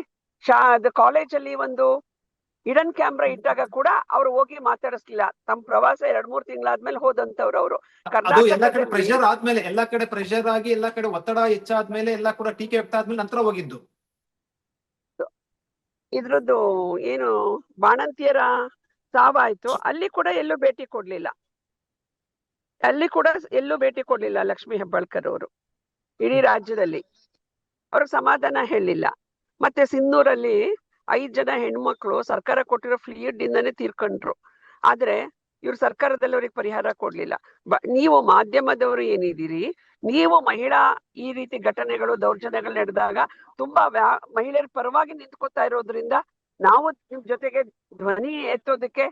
ಶಾ ಕಾಲೇಜಲ್ಲಿ ಒಂದು ಇಡನ್ ಕ್ಯಾಮ್ರಾ ಇಟ್ಟಾಗ ಕೂಡ ಅವ್ರು ಹೋಗಿ ಮಾತಾಡಿಸ್ಲಿಲ್ಲ. ತಮ್ಮ ಪ್ರವಾಸ ಎರಡ್ ಮೂರ್ ತಿಂಗಳಾದ್ಮೇಲೆ ಹೋದಂತವ್ರು ಅವರು. ಪ್ರೆಷರ್ ಆದ್ಮೇಲೆ ಎಲ್ಲಾ ಕಡೆ ಪ್ರೆಷರ್ ಆಗಿ ಎಲ್ಲಾ ಕಡೆ ಒತ್ತಡ ಹೆಚ್ಚಾದ್ಮೇಲೆ ಎಲ್ಲಾ ಕೂಡ ಟೀಕೆ ಆದ್ಮೇಲೆ ನಂತರ ಹೋಗಿದ್ದು. ಇದ್ರದ್ದು ಏನು ಬಾಣಂತಿಯರ ಸಾವಾಯ್ತು ಅಲ್ಲಿ ಕೂಡ ಎಲ್ಲೂ ಭೇಟಿ ಕೊಡ್ಲಿಲ್ಲ. ಅಲ್ಲಿ ಕೂಡ ಎಲ್ಲೂ ಭೇಟಿ ಕೊಡ್ಲಿಲ್ಲ ಲಕ್ಷ್ಮೀ ಹೆಬ್ಬಾಳ್ಕರ್ ಅವರು. ಇಡೀ ರಾಜ್ಯದಲ್ಲಿ. ಅವರು ಸಮಾಧಾನ ಹೇಳಿಲ್ಲ ಮತ್ತೆ ಸಿಂಧೂರಲ್ಲಿ ಐದ್ ಜನ ಹೆಣ್ಮಕ್ಳು ಸರ್ಕಾರ ಕೊಟ್ಟಿರೋ ಫ್ಲೀಡ್ ಇಂದಾನೆ ತೀರ್ಕೊಂಡ್ರು. ಆದ್ರೆ ಇವ್ರು ಸರ್ಕಾರದಲ್ಲಿ ಅವ್ರಿಗೆ ಪರಿಹಾರ ಕೊಡ್ಲಿಲ್ಲ. ನೀವು ಮಾಧ್ಯಮದವರು ಏನಿದ್ದೀರಿ? ನೀವು ಮಹಿಳಾ ಈ ರೀತಿ ಘಟನೆಗಳು, ದೌರ್ಜನ್ಯಗಳು ನಡೆದಾಗ ತುಂಬಾ ವ್ಯಾ- ಮಹಿಳೆಯರ ಪರವಾಗಿ ನಿಂತ್ಕೋತಾ ಇರೋದ್ರಿಂದ ನಾವು ನಿಮ್ ಜೊತೆಗೆ ಧ್ವನಿ ಎತ್ತೋದಕ್ಕೆ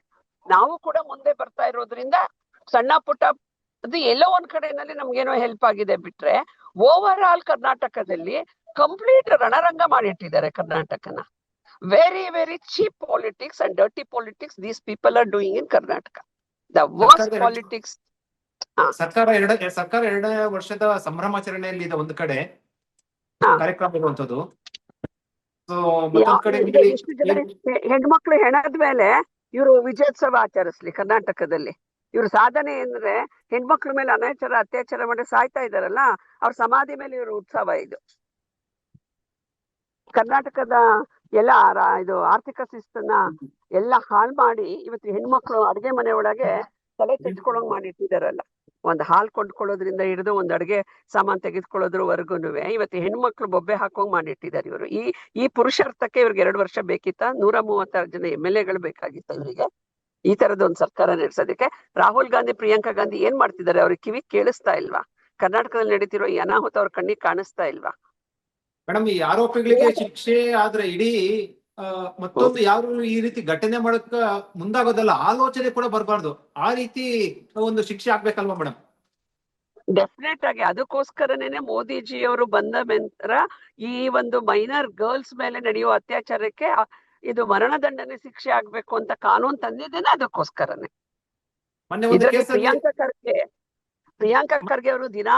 ನಾವು ಕೂಡ ಮುಂದೆ ಬರ್ತಾ ಇರೋದ್ರಿಂದ ಸಣ್ಣ ಪುಟ್ಟ ಅದು ಎಲ್ಲೋ ಒಂದ್ ಕಡೆನಲ್ಲಿ ನಮ್ಗೇನೋ ಹೆಲ್ಪ್ ಆಗಿದೆ ಬಿಟ್ರೆ ಓವರ್ ಆಲ್ ಕರ್ನಾಟಕದಲ್ಲಿ ಕಂಪ್ಲೀಟ್ ರಣರಂಗ ಮಾಡಿಟ್ಟಿದ್ದಾರೆ ಕರ್ನಾಟಕನ. Very very cheap politics and dirty politics these people are doing in Karnataka the politics ಸರ್ಕಾರ ಎರಡ ಸರ್ಕಾರ ಎರಡನೇ ವರ್ಷದ ಸಂಭ್ರಮಾಚರಣೆಯಲ್ಲಿ ಇದೆ ಒಂದು ಕಡೆ. ಹಾ. ಕಾರ್ಯಕ್ರಮ ಇರುವಂತದ್ದು ಸೊ ಮತ್ತೊಂದ್ ಕಡೆ ಇಲ್ಲಿ ಎಷ್ಟು ಜನ ಹೆ- ಹೆಣ್ಮಕ್ಳು ಹೆಣದ ಮೇಲೆ ಇವರು ವಿಜಯೋತ್ಸವ ಆಚರಿಸ್ಲಿ ಕರ್ನಾಟಕದಲ್ಲಿ. ಇವ್ರ ಸಾಧನೆ ಅಂದ್ರೆ ಹೆಣ್ಮಕ್ಳ ಮೇಲೆ ಅನಾಚಾರ ಅತ್ಯಾಚಾರ ಮಾಡಿ ಸಾಯ್ತಾ ಇದಾರಲ್ಲ ಅವ್ರ ಸಮಾಧಿ ಮೇಲೆ ಇವರು ಉತ್ಸವ ಇದು. ಕರ್ನಾಟಕದ ಎಲ್ಲ ಇದು ಆರ್ಥಿಕ ಶಿಸ್ತನ್ನ ಎಲ್ಲ ಹಾಳು ಮಾಡಿ ಇವತ್ತು ಹೆಣ್ಮಕ್ಳು ಅಡಿಗೆ ಮನೆ ಒಳಗೆ ತಲೆ ತೆಚ್ಕೊಳಂಗ್ ಮಾಡಿಟ್ಟಿದಾರಲ್ಲ. ಒಂದ್ ಹಾಲ್ ಕೊಂಡ್ಕೊಳ್ಳೋದ್ರಿಂದ ಹಿಡಿದು ಒಂದ್ ಅಡ್ಗೆ ಸಾಮಾನ್ ತೆಗೆದುಕೊಳ್ಳೋದ್ರವರೆಗೂನುವೆ ಇವತ್ತು ಹೆಣ್ಮಕ್ಳು ಬೊಬ್ಬೆ ಹಾಕೋಂಗ್ ಮಾಡಿಟ್ಟಿದ್ದಾರೆ ಇವರು. ಈ ಈ ಪುರುಷಾರ್ಥಕ್ಕೆ ಇವ್ರಿಗೆ ಎರಡು ವರ್ಷ ಬೇಕಿತ್ತ? ನೂರ ಮೂವತ್ತಾರು ಜನ ಎಂ ಎಲ್ ಎಗಳು ಬೇಕಾಗಿತ್ತ ಇವರಿಗೆ? ಈ ತರದ ಒಂದ್ ಸರ್ಕಾರ ನಡೆಸೋದಕ್ಕೆ. ರಾಹುಲ್ ಗಾಂಧಿ ಪ್ರಿಯಾಂಕಾ ಗಾಂಧಿ ಏನ್ ಮಾಡ್ತಿದ್ದಾರೆ ಅವ್ರಿಗೆ ಕಿವಿ ಕೇಳಿಸ್ತಾ ಇಲ್ವಾ? ಕರ್ನಾಟಕದಲ್ಲಿ ನಡೀತಿರೋ ಈ ಅನಾಹುತ ಅವ್ರ ಕಣ್ಣಿಗೆ ಕಾಣಿಸ್ತಾ ಇಲ್ವಾ? ಮೇಡಮ್ ಈ ಆರೋಪಿಗಳಿಗೆ ಶಿಕ್ಷೆ ಆದ್ರೆ ಇಡೀ ಮತ್ತೊಂದು ಯಾರು ಈ ರೀತಿ ಘಟನೆ ಮಾಡಕ್ಕ ಮುಂದಾಗೋದಲ್ಲ ಆಲೋಚನೆ ಕೂಡ ಬರಬಾರ್ದು. ಆ ರೀತಿ ಒಂದು ಶಿಕ್ಷೆ ಆಗ್ಬೇಕಲ್ವಾ ಮೇಡಮ್? ಡೆಫಿನೆಟ್ ಆಗಿ ಅದಕ್ಕೋಸ್ಕರನೇ ಮೋದಿಜಿ ಅವರು ಬಂದ ನಂತರ ಈ ಒಂದು ಮೈನರ್ ಗರ್ಲ್ಸ್ ಮೇಲೆ ನಡೆಯುವ ಅತ್ಯಾಚಾರಕ್ಕೆ ಇದು ಮರಣದಂಡನೆ ಶಿಕ್ಷೆ ಆಗ್ಬೇಕು ಅಂತ ಕಾನೂನು ತಂದಿದ್ದೇನೆ ಅದಕ್ಕೋಸ್ಕರನೇ. ಪ್ರಿಯಾಂಕಾ ಖರ್ಗೆ ಪ್ರಿಯಾಂಕಾ ಖರ್ಗೆ ಅವರು ದಿನಾ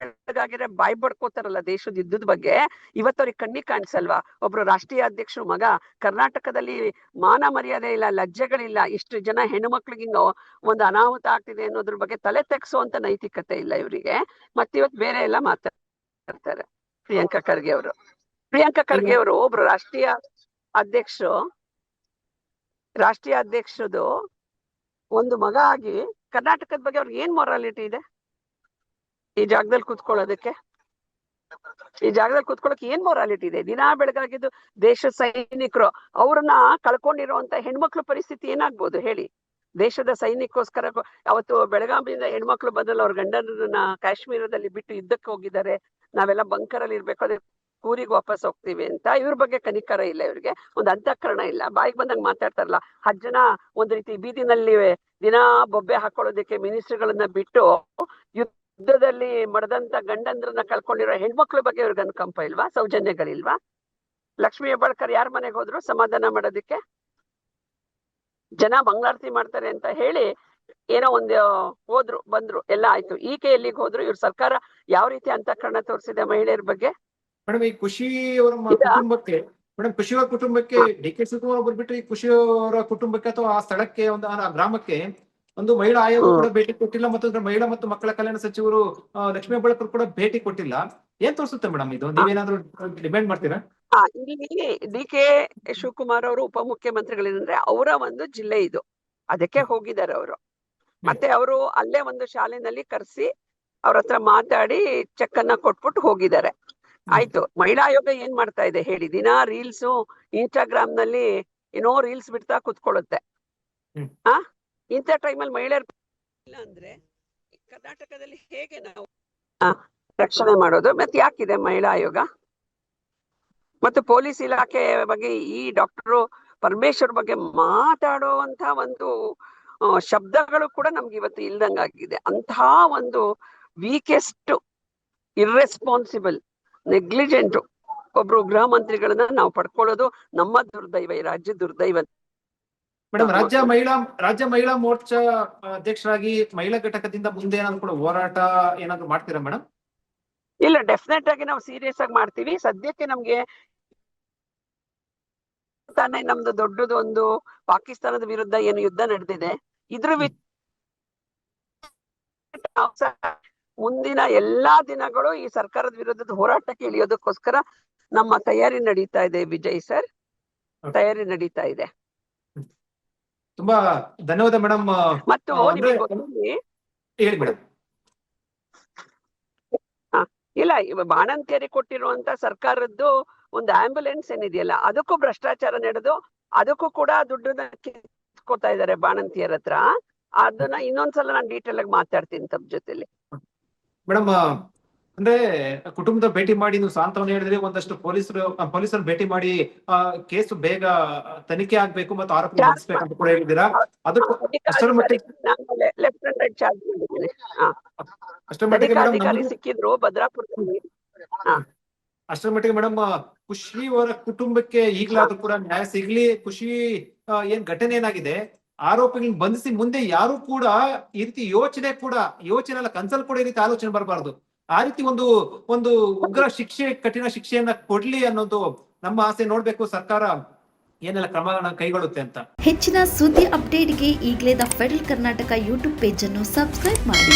ಬೆಳಗಾಗಿರೆ ಬಾಯ್ ಪಡ್ಕೋತಾರಲ್ಲ ದೇಶದ ಯುದ್ಧದ ಬಗ್ಗೆ? ಇವತ್ತವ್ರಿಗೆ ಕಣ್ಣಿ ಕಾಣಿಸಲ್ವಾ? ಒಬ್ರು ರಾಷ್ಟ್ರೀಯ ಅಧ್ಯಕ್ಷರು ಮಗ ಕರ್ನಾಟಕದಲ್ಲಿ ಮಾನ ಮರ್ಯಾದೆ ಇಲ್ಲ ಲಜ್ಜೆಗಳಿಲ್ಲ ಇಷ್ಟು ಜನ ಹೆಣ್ಮಕ್ಳಿಗೆ ಹಿಂಗ ಒಂದು ಅನಾಹುತ ಆಗ್ತಿದೆ ಅನ್ನೋದ್ರ ಬಗ್ಗೆ ತಲೆ ತೆಗ್ಸುವಂತ ನೈತಿಕತೆ ಇಲ್ಲ ಇವರಿಗೆ. ಮತ್ತಿವತ್ ಬೇರೆ ಎಲ್ಲ ಮಾತಾಡ್ತಾರೆ. ಪ್ರಿಯಾಂಕಾ ಖರ್ಗೆ ಅವರು. ಪ್ರಿಯಾಂಕಾ ಖರ್ಗೆ ಅವರು ಒಬ್ರು ರಾಷ್ಟ್ರೀಯ ಅಧ್ಯಕ್ಷರು. ರಾಷ್ಟ್ರೀಯ ಅಧ್ಯಕ್ಷರದು ಒಂದು ಮಗ ಆಗಿ ಕರ್ನಾಟಕದ ಬಗ್ಗೆ ಅವ್ರಿಗೆ ಏನ್ ಮೊರಾಲಿಟಿ ಇದೆ? ಈ ಜಾಗದಲ್ಲಿ ಕುತ್ಕೊಳ್ಳೋದಕ್ಕೆ? ಈ ಜಾಗದಲ್ಲಿ ಕುತ್ಕೊಳ್ಳೋಕೆ ಏನ್ ಮೊರಾಲಿಟಿ ಇದೆ? ದಿನಾ ಬೆಳಗಾಗಿದ್ದು ದೇಶ ಸೈನಿಕರು, ಅವ್ರನ್ನ ಕಳ್ಕೊಂಡಿರುವಂತ ಹೆಣ್ಮಕ್ಳ ಪರಿಸ್ಥಿತಿ ಏನಾಗ್ಬೋದು ಹೇಳಿ? ದೇಶದ ಸೈನಿಕೋಸ್ಕರ ಅವತ್ತು ಬೆಳಗಾವಿಯಿಂದ ಹೆಣ್ಮಕ್ಳು ಬದಲು ಅವ್ರ ಗಂಡನನ್ನ ಕಾಶ್ಮೀರದಲ್ಲಿ ಬಿಟ್ಟು ಯುದ್ಧಕ್ಕೆ ಹೋಗಿದ್ದಾರೆ. ನಾವೆಲ್ಲ ಬಂಕರ್ ಅಲ್ಲಿ ಇರ್ಬೇಕು, ಅದೇ ಊರಿಗೆ ವಾಪಸ್ ಹೋಗ್ತೀವಿ ಅಂತ ಇವ್ರ ಬಗ್ಗೆ ಕನಿಕರ ಇಲ್ಲ ಇವ್ರಿಗೆ. ಒಂದು ಅಂತಃಕರಣ ಇಲ್ಲ. ಬಾಯಿಗೆ ಬಂದಂಗ್ ಮಾತಾಡ್ತಾರಲ್ಲ, ಹತ್ತು ಜನ ಒಂದ್ ರೀತಿ ಬೀದಿನಲ್ಲಿ ದಿನಾ ಬೊಬ್ಬೆ ಹಾಕೊಳ್ಳೋದಕ್ಕೆ ಮಿನಿಸ್ಟ್ರಿಗಳನ್ನ ಬಿಟ್ಟು ಯುದ್ಧದಲ್ಲಿ ಮಡದಂತ ಗಂಡಂದ್ರನ್ನ ಕಳ್ಕೊಂಡಿರೋ ಹೆಣ್ಮಕ್ಳ ಬಗ್ಗೆ ಇವ್ರಿಗೆ ಅನುಕಂಪ ಇಲ್ವಾ? ಸೌಜನ್ಯಗಳಿಲ್ವಾ? ಲಕ್ಷ್ಮೀ ಹೆಬ್ಬಾಳ್ಕರ್ ಯಾರ ಮನೆಗೆ ಹೋದ್ರು ಸಮಾಧಾನ ಮಾಡೋದಕ್ಕೆ? ಜನ ಮಂಗಳಾರತಿ ಮಾಡ್ತಾರೆ ಅಂತ ಹೇಳಿ ಏನೋ ಒಂದು ಹೋದ್ರು ಬಂದ್ರು ಎಲ್ಲ ಆಯ್ತು. ಈಕೆ ಎಲ್ಲಿಗೆ ಹೋದ್ರು? ಇವ್ರ ಸರ್ಕಾರ ಯಾವ ರೀತಿ ಅಂತಃಕರಣ ತೋರಿಸಿದೆ ಮಹಿಳೆಯರ ಬಗ್ಗೆ? ಮೇಡಮ್ ಈ ಖುಷಿ ಅವರ ಕುಟುಂಬಕ್ಕೆ ಮೇಡಮ್ ಖುಷಿ ಅವ್ರ ಕುಟುಂಬಕ್ಕೆ ಡಿ ಕೆ ಶಿವಕುಮಾರ್ ಬರ್ಬಿಟ್ರೆ ಈ ಖುಷಿ ಅವರ ಕುಟುಂಬಕ್ಕೆ ಅಥವಾ ಆ ಸ್ಥಳಕ್ಕೆ ಒಂದು ಆ ಗ್ರಾಮಕ್ಕೆ ಒಂದು ಮಹಿಳಾ ಆಯೋಗ ಕೂಡ ಭೇಟಿ ಕೊಟ್ಟಿಲ್ಲ ಮತ್ತು ಮಹಿಳಾ ಮತ್ತು ಮಕ್ಕಳ ಕಲ್ಯಾಣ ಸಚಿವರು ಲಕ್ಷ್ಮೀ ಹೆಬ್ಬಾಳ್ಕರ್ ಕೂಡ ಭೇಟಿ ಕೊಟ್ಟಿಲ್ಲ. ಏನ್ ತೋರಿಸುತ್ತೆ ಮೇಡಮ್ ಇದು? ನೀವೇನಾದ್ರೂ ಡಿಮ್ಯಾಂಡ್ ಮಾಡ್ತೀರಾ? ಇಲ್ಲಿ ಡಿ ಕೆ ಶಿವಕುಮಾರ್ ಅವರು ಉಪಮುಖ್ಯಮಂತ್ರಿಗಳೇನಂದ್ರೆ ಅವರ ಒಂದು ಜಿಲ್ಲೆ ಇದು. ಅದಕ್ಕೆ ಹೋಗಿದ್ದಾರೆ ಅವರು. ಮತ್ತೆ ಅವರು ಅಲ್ಲೇ ಒಂದು ಶಾಲೆನಲ್ಲಿ ಕರೆಸಿ ಅವ್ರ ಹತ್ರ ಮಾತಾಡಿ ಚೆಕ್ ಅನ್ನ ಕೊಟ್ಬಿಟ್ಟು ಹೋಗಿದ್ದಾರೆ. ಆಯ್ತು. ಮಹಿಳಾ ಆಯೋಗ ಏನ್ ಮಾಡ್ತಾ ಇದೆ ಹೇಳಿ? ದಿನ ರೀಲ್ಸ್ ಇನ್ಸ್ಟಾಗ್ರಾಮ್ನಲ್ಲಿ ಏನೋ ರೀಲ್ಸ್ ಬಿಡ್ತಾ ಕುತ್ಕೊಳ್ಳುತ್ತೆ. ಆ? ಇಂಥ ಟೈಮಲ್ಲಿ ಮಹಿಳೆಯರು ಇಲ್ಲ ಅಂದ್ರೆ ಕರ್ನಾಟಕದಲ್ಲಿ ಹೇಗೆ ನಾವು ರಕ್ಷಣೆ ಮಾಡೋದು, ಮತ್ತೆ ಯಾಕಿದೆ ಮಹಿಳಾ ಆಯೋಗ? ಮತ್ತು ಪೊಲೀಸ್ ಇಲಾಖೆ ಬಗ್ಗೆ ಈ ಡಾಕ್ಟರ್ ಪರಮೇಶ್ವರ್ ಬಗ್ಗೆ ಮಾತಾಡುವಂತ ಒಂದು ಶಬ್ದಗಳು ಕೂಡ ನಮ್ಗೆ ಇವತ್ತು ಇಲ್ದಂಗಾಗಿದೆ ಅಂತ ಒಂದು ವೀಕೆಸ್ಟ್ ಇರ್ರೆಸ್ಪಾನ್ಸಿಬಲ್ ನೆಗ್ಲಿಜೆಂಟ್ ಒಬ್ರು ಗೃಹ ಮಂತ್ರಿಗಳನ್ನ ನಾವು ಪಡ್ಕೊಳ್ಳೋದು ನಮ್ಮ ದುರ್ದೈವ, ಈ ರಾಜ್ಯ ದುರ್ದೈವ ಮೇಡಮ್ ರಾಜ್ಯ ಮಹಿಳಾ ರಾಜ್ಯ ಮಹಿಳಾ ಮೋರ್ಚಾ ಅಧ್ಯಕ್ಷರಾಗಿ ಮಹಿಳಾ ಘಟಕದಿಂದ ಮುಂದೆ ಏನಾದ್ರು ಕೂಡ ಹೋರಾಟ ಏನಾದ್ರು ಮಾಡ್ತೀರಾ ಮೇಡಮ್? ಇಲ್ಲ ಡೆಫಿನೆಟ್ ಆಗಿ ನಾವು ಸೀರಿಯಸ್ ಆಗಿ ಮಾಡ್ತೀವಿ. ಸದ್ಯಕ್ಕೆ ನಮ್ಗೆ ತಾನೇ ನಮ್ದು ದೊಡ್ಡದು ಒಂದು ಪಾಕಿಸ್ತಾನದ ವಿರುದ್ಧ ಏನು ಯುದ್ಧ ನಡೆದಿದೆ. ಇದ್ರ ಮುಂದಿನ ಎಲ್ಲಾ ದಿನಗಳು ಈ ಸರ್ಕಾರದ ವಿರುದ್ಧದ ಹೋರಾಟಕ್ಕೆ ಇಳಿಯೋದಕ್ಕೋಸ್ಕರ ನಮ್ಮ ತಯಾರಿ ನಡೀತಾ ಇದೆ ವಿಜಯ್ ಸರ್. ತಯಾರಿ ನಡೀತಾ ಇದೆ. ತುಂಬಾ ಧನ್ಯವಾದ ಮೇಡಮ್ ಮತ್ತು ಹೇಳಿ ಮೇಡಮ್. ಇಲ್ಲ ಬಾಣಂತಿಯರಿಗೆ ಕೊಟ್ಟಿರುವಂತ ಸರ್ಕಾರದ್ದು ಒಂದು ಆಂಬ್ಯುಲೆನ್ಸ್ ಏನಿದೆಯಲ್ಲ ಅದಕ್ಕೂ ಭ್ರಷ್ಟಾಚಾರ ನಡೆದು ಅದಕ್ಕೂ ಕೂಡ ದುಡ್ಡನ್ನ ಕಿತ್ಕೊತಾ ಇದ್ದಾರೆ ಬಾಣಂತಿಯರ ಹತ್ರ. ಅದನ್ನ ಇನ್ನೊಂದ್ಸಲ ನಾನು ಡೀಟೇಲ್ ಆಗಿ ಮಾತಾಡ್ತೀನಿ ತಮ್ಮ ಜೊತೆಲಿ. ಮೇಡಮ್ ಅಂದ್ರೆ ಕುಟುಂಬದ ಭೇಟಿ ಮಾಡಿ ನೀವು ಸಾಂತ್ವನ ಹೇಳಿದ್ರೆ ಒಂದಷ್ಟು ಪೊಲೀಸರು ಪೊಲೀಸರು ಭೇಟಿ ಮಾಡಿ ಆ ಕೇಸು ಬೇಗ ತನಿಖೆ ಆಗ್ಬೇಕು ಮತ್ತು ಆರೋಪ ಮಾಡಿಸ್ಬೇಕು ಅಂತ ಕೂಡ ಹೇಳಿದಿರಾ ಅದು ಅಷ್ಟರ ಮಟ್ಟಿಗೆ ಅಷ್ಟರ ಮಟ್ಟಿಗೆ ಮೇಡಮ್ ಸಿಕ್ಕಿದ್ರು ಭದ್ರಾಪುರದಲ್ಲಿ. ಅಷ್ಟರ ಮಟ್ಟಿಗೆ ಮೇಡಮ್ ಖುಷಿ ಅವರ ಕುಟುಂಬಕ್ಕೆ ಈಗಲಾದ್ರೂ ಕೂಡ ನ್ಯಾಯ ಸಿಗ್ಲಿ ಖುಷಿ ಏನ್ ಘಟನೆ ಏನಾಗಿದೆ ಆರೋಪಿಗಳನ್ನ ಬಂಧಿಸಿ ಮುಂದೆ ಯಾರು ಕೂಡ ಈ ರೀತಿ ಯೋಚನೆ ಕೂಡ ಯೋಚನೆ ಅಲ್ಲ ಕನ್ಸಲ್ ಕೂಡ ಈ ರೀತಿ ಆಲೋಚನೆ ಬರಬಾರ್ದು. ಆ ರೀತಿ ಒಂದು ಒಂದು ಉಗ್ರ ಶಿಕ್ಷೆ, ಕಠಿಣ ಶಿಕ್ಷೆಯನ್ನ ಕೊಡ್ಲಿ ಅನ್ನೋದು ನಮ್ಮ ಆಸೆ ನೋಡ್ಬೇಕು, ಸರ್ಕಾರ ಏನೆಲ್ಲ ಕ್ರಮಗಳನ್ನ ಕೈಗೊಳ್ಳುತ್ತೆ ಅಂತ. ಹೆಚ್ಚಿನ ಸುದ್ದಿ ಅಪ್ಡೇಟ್ಗೆ ಈಗಲೇ ದ ಫೆಡರಲ್ ಕರ್ನಾಟಕ ಯೂಟ್ಯೂಬ್ ಅನ್ನು ಸಬ್ಸ್ಕ್ರೈಬ್ ಮಾಡಿ.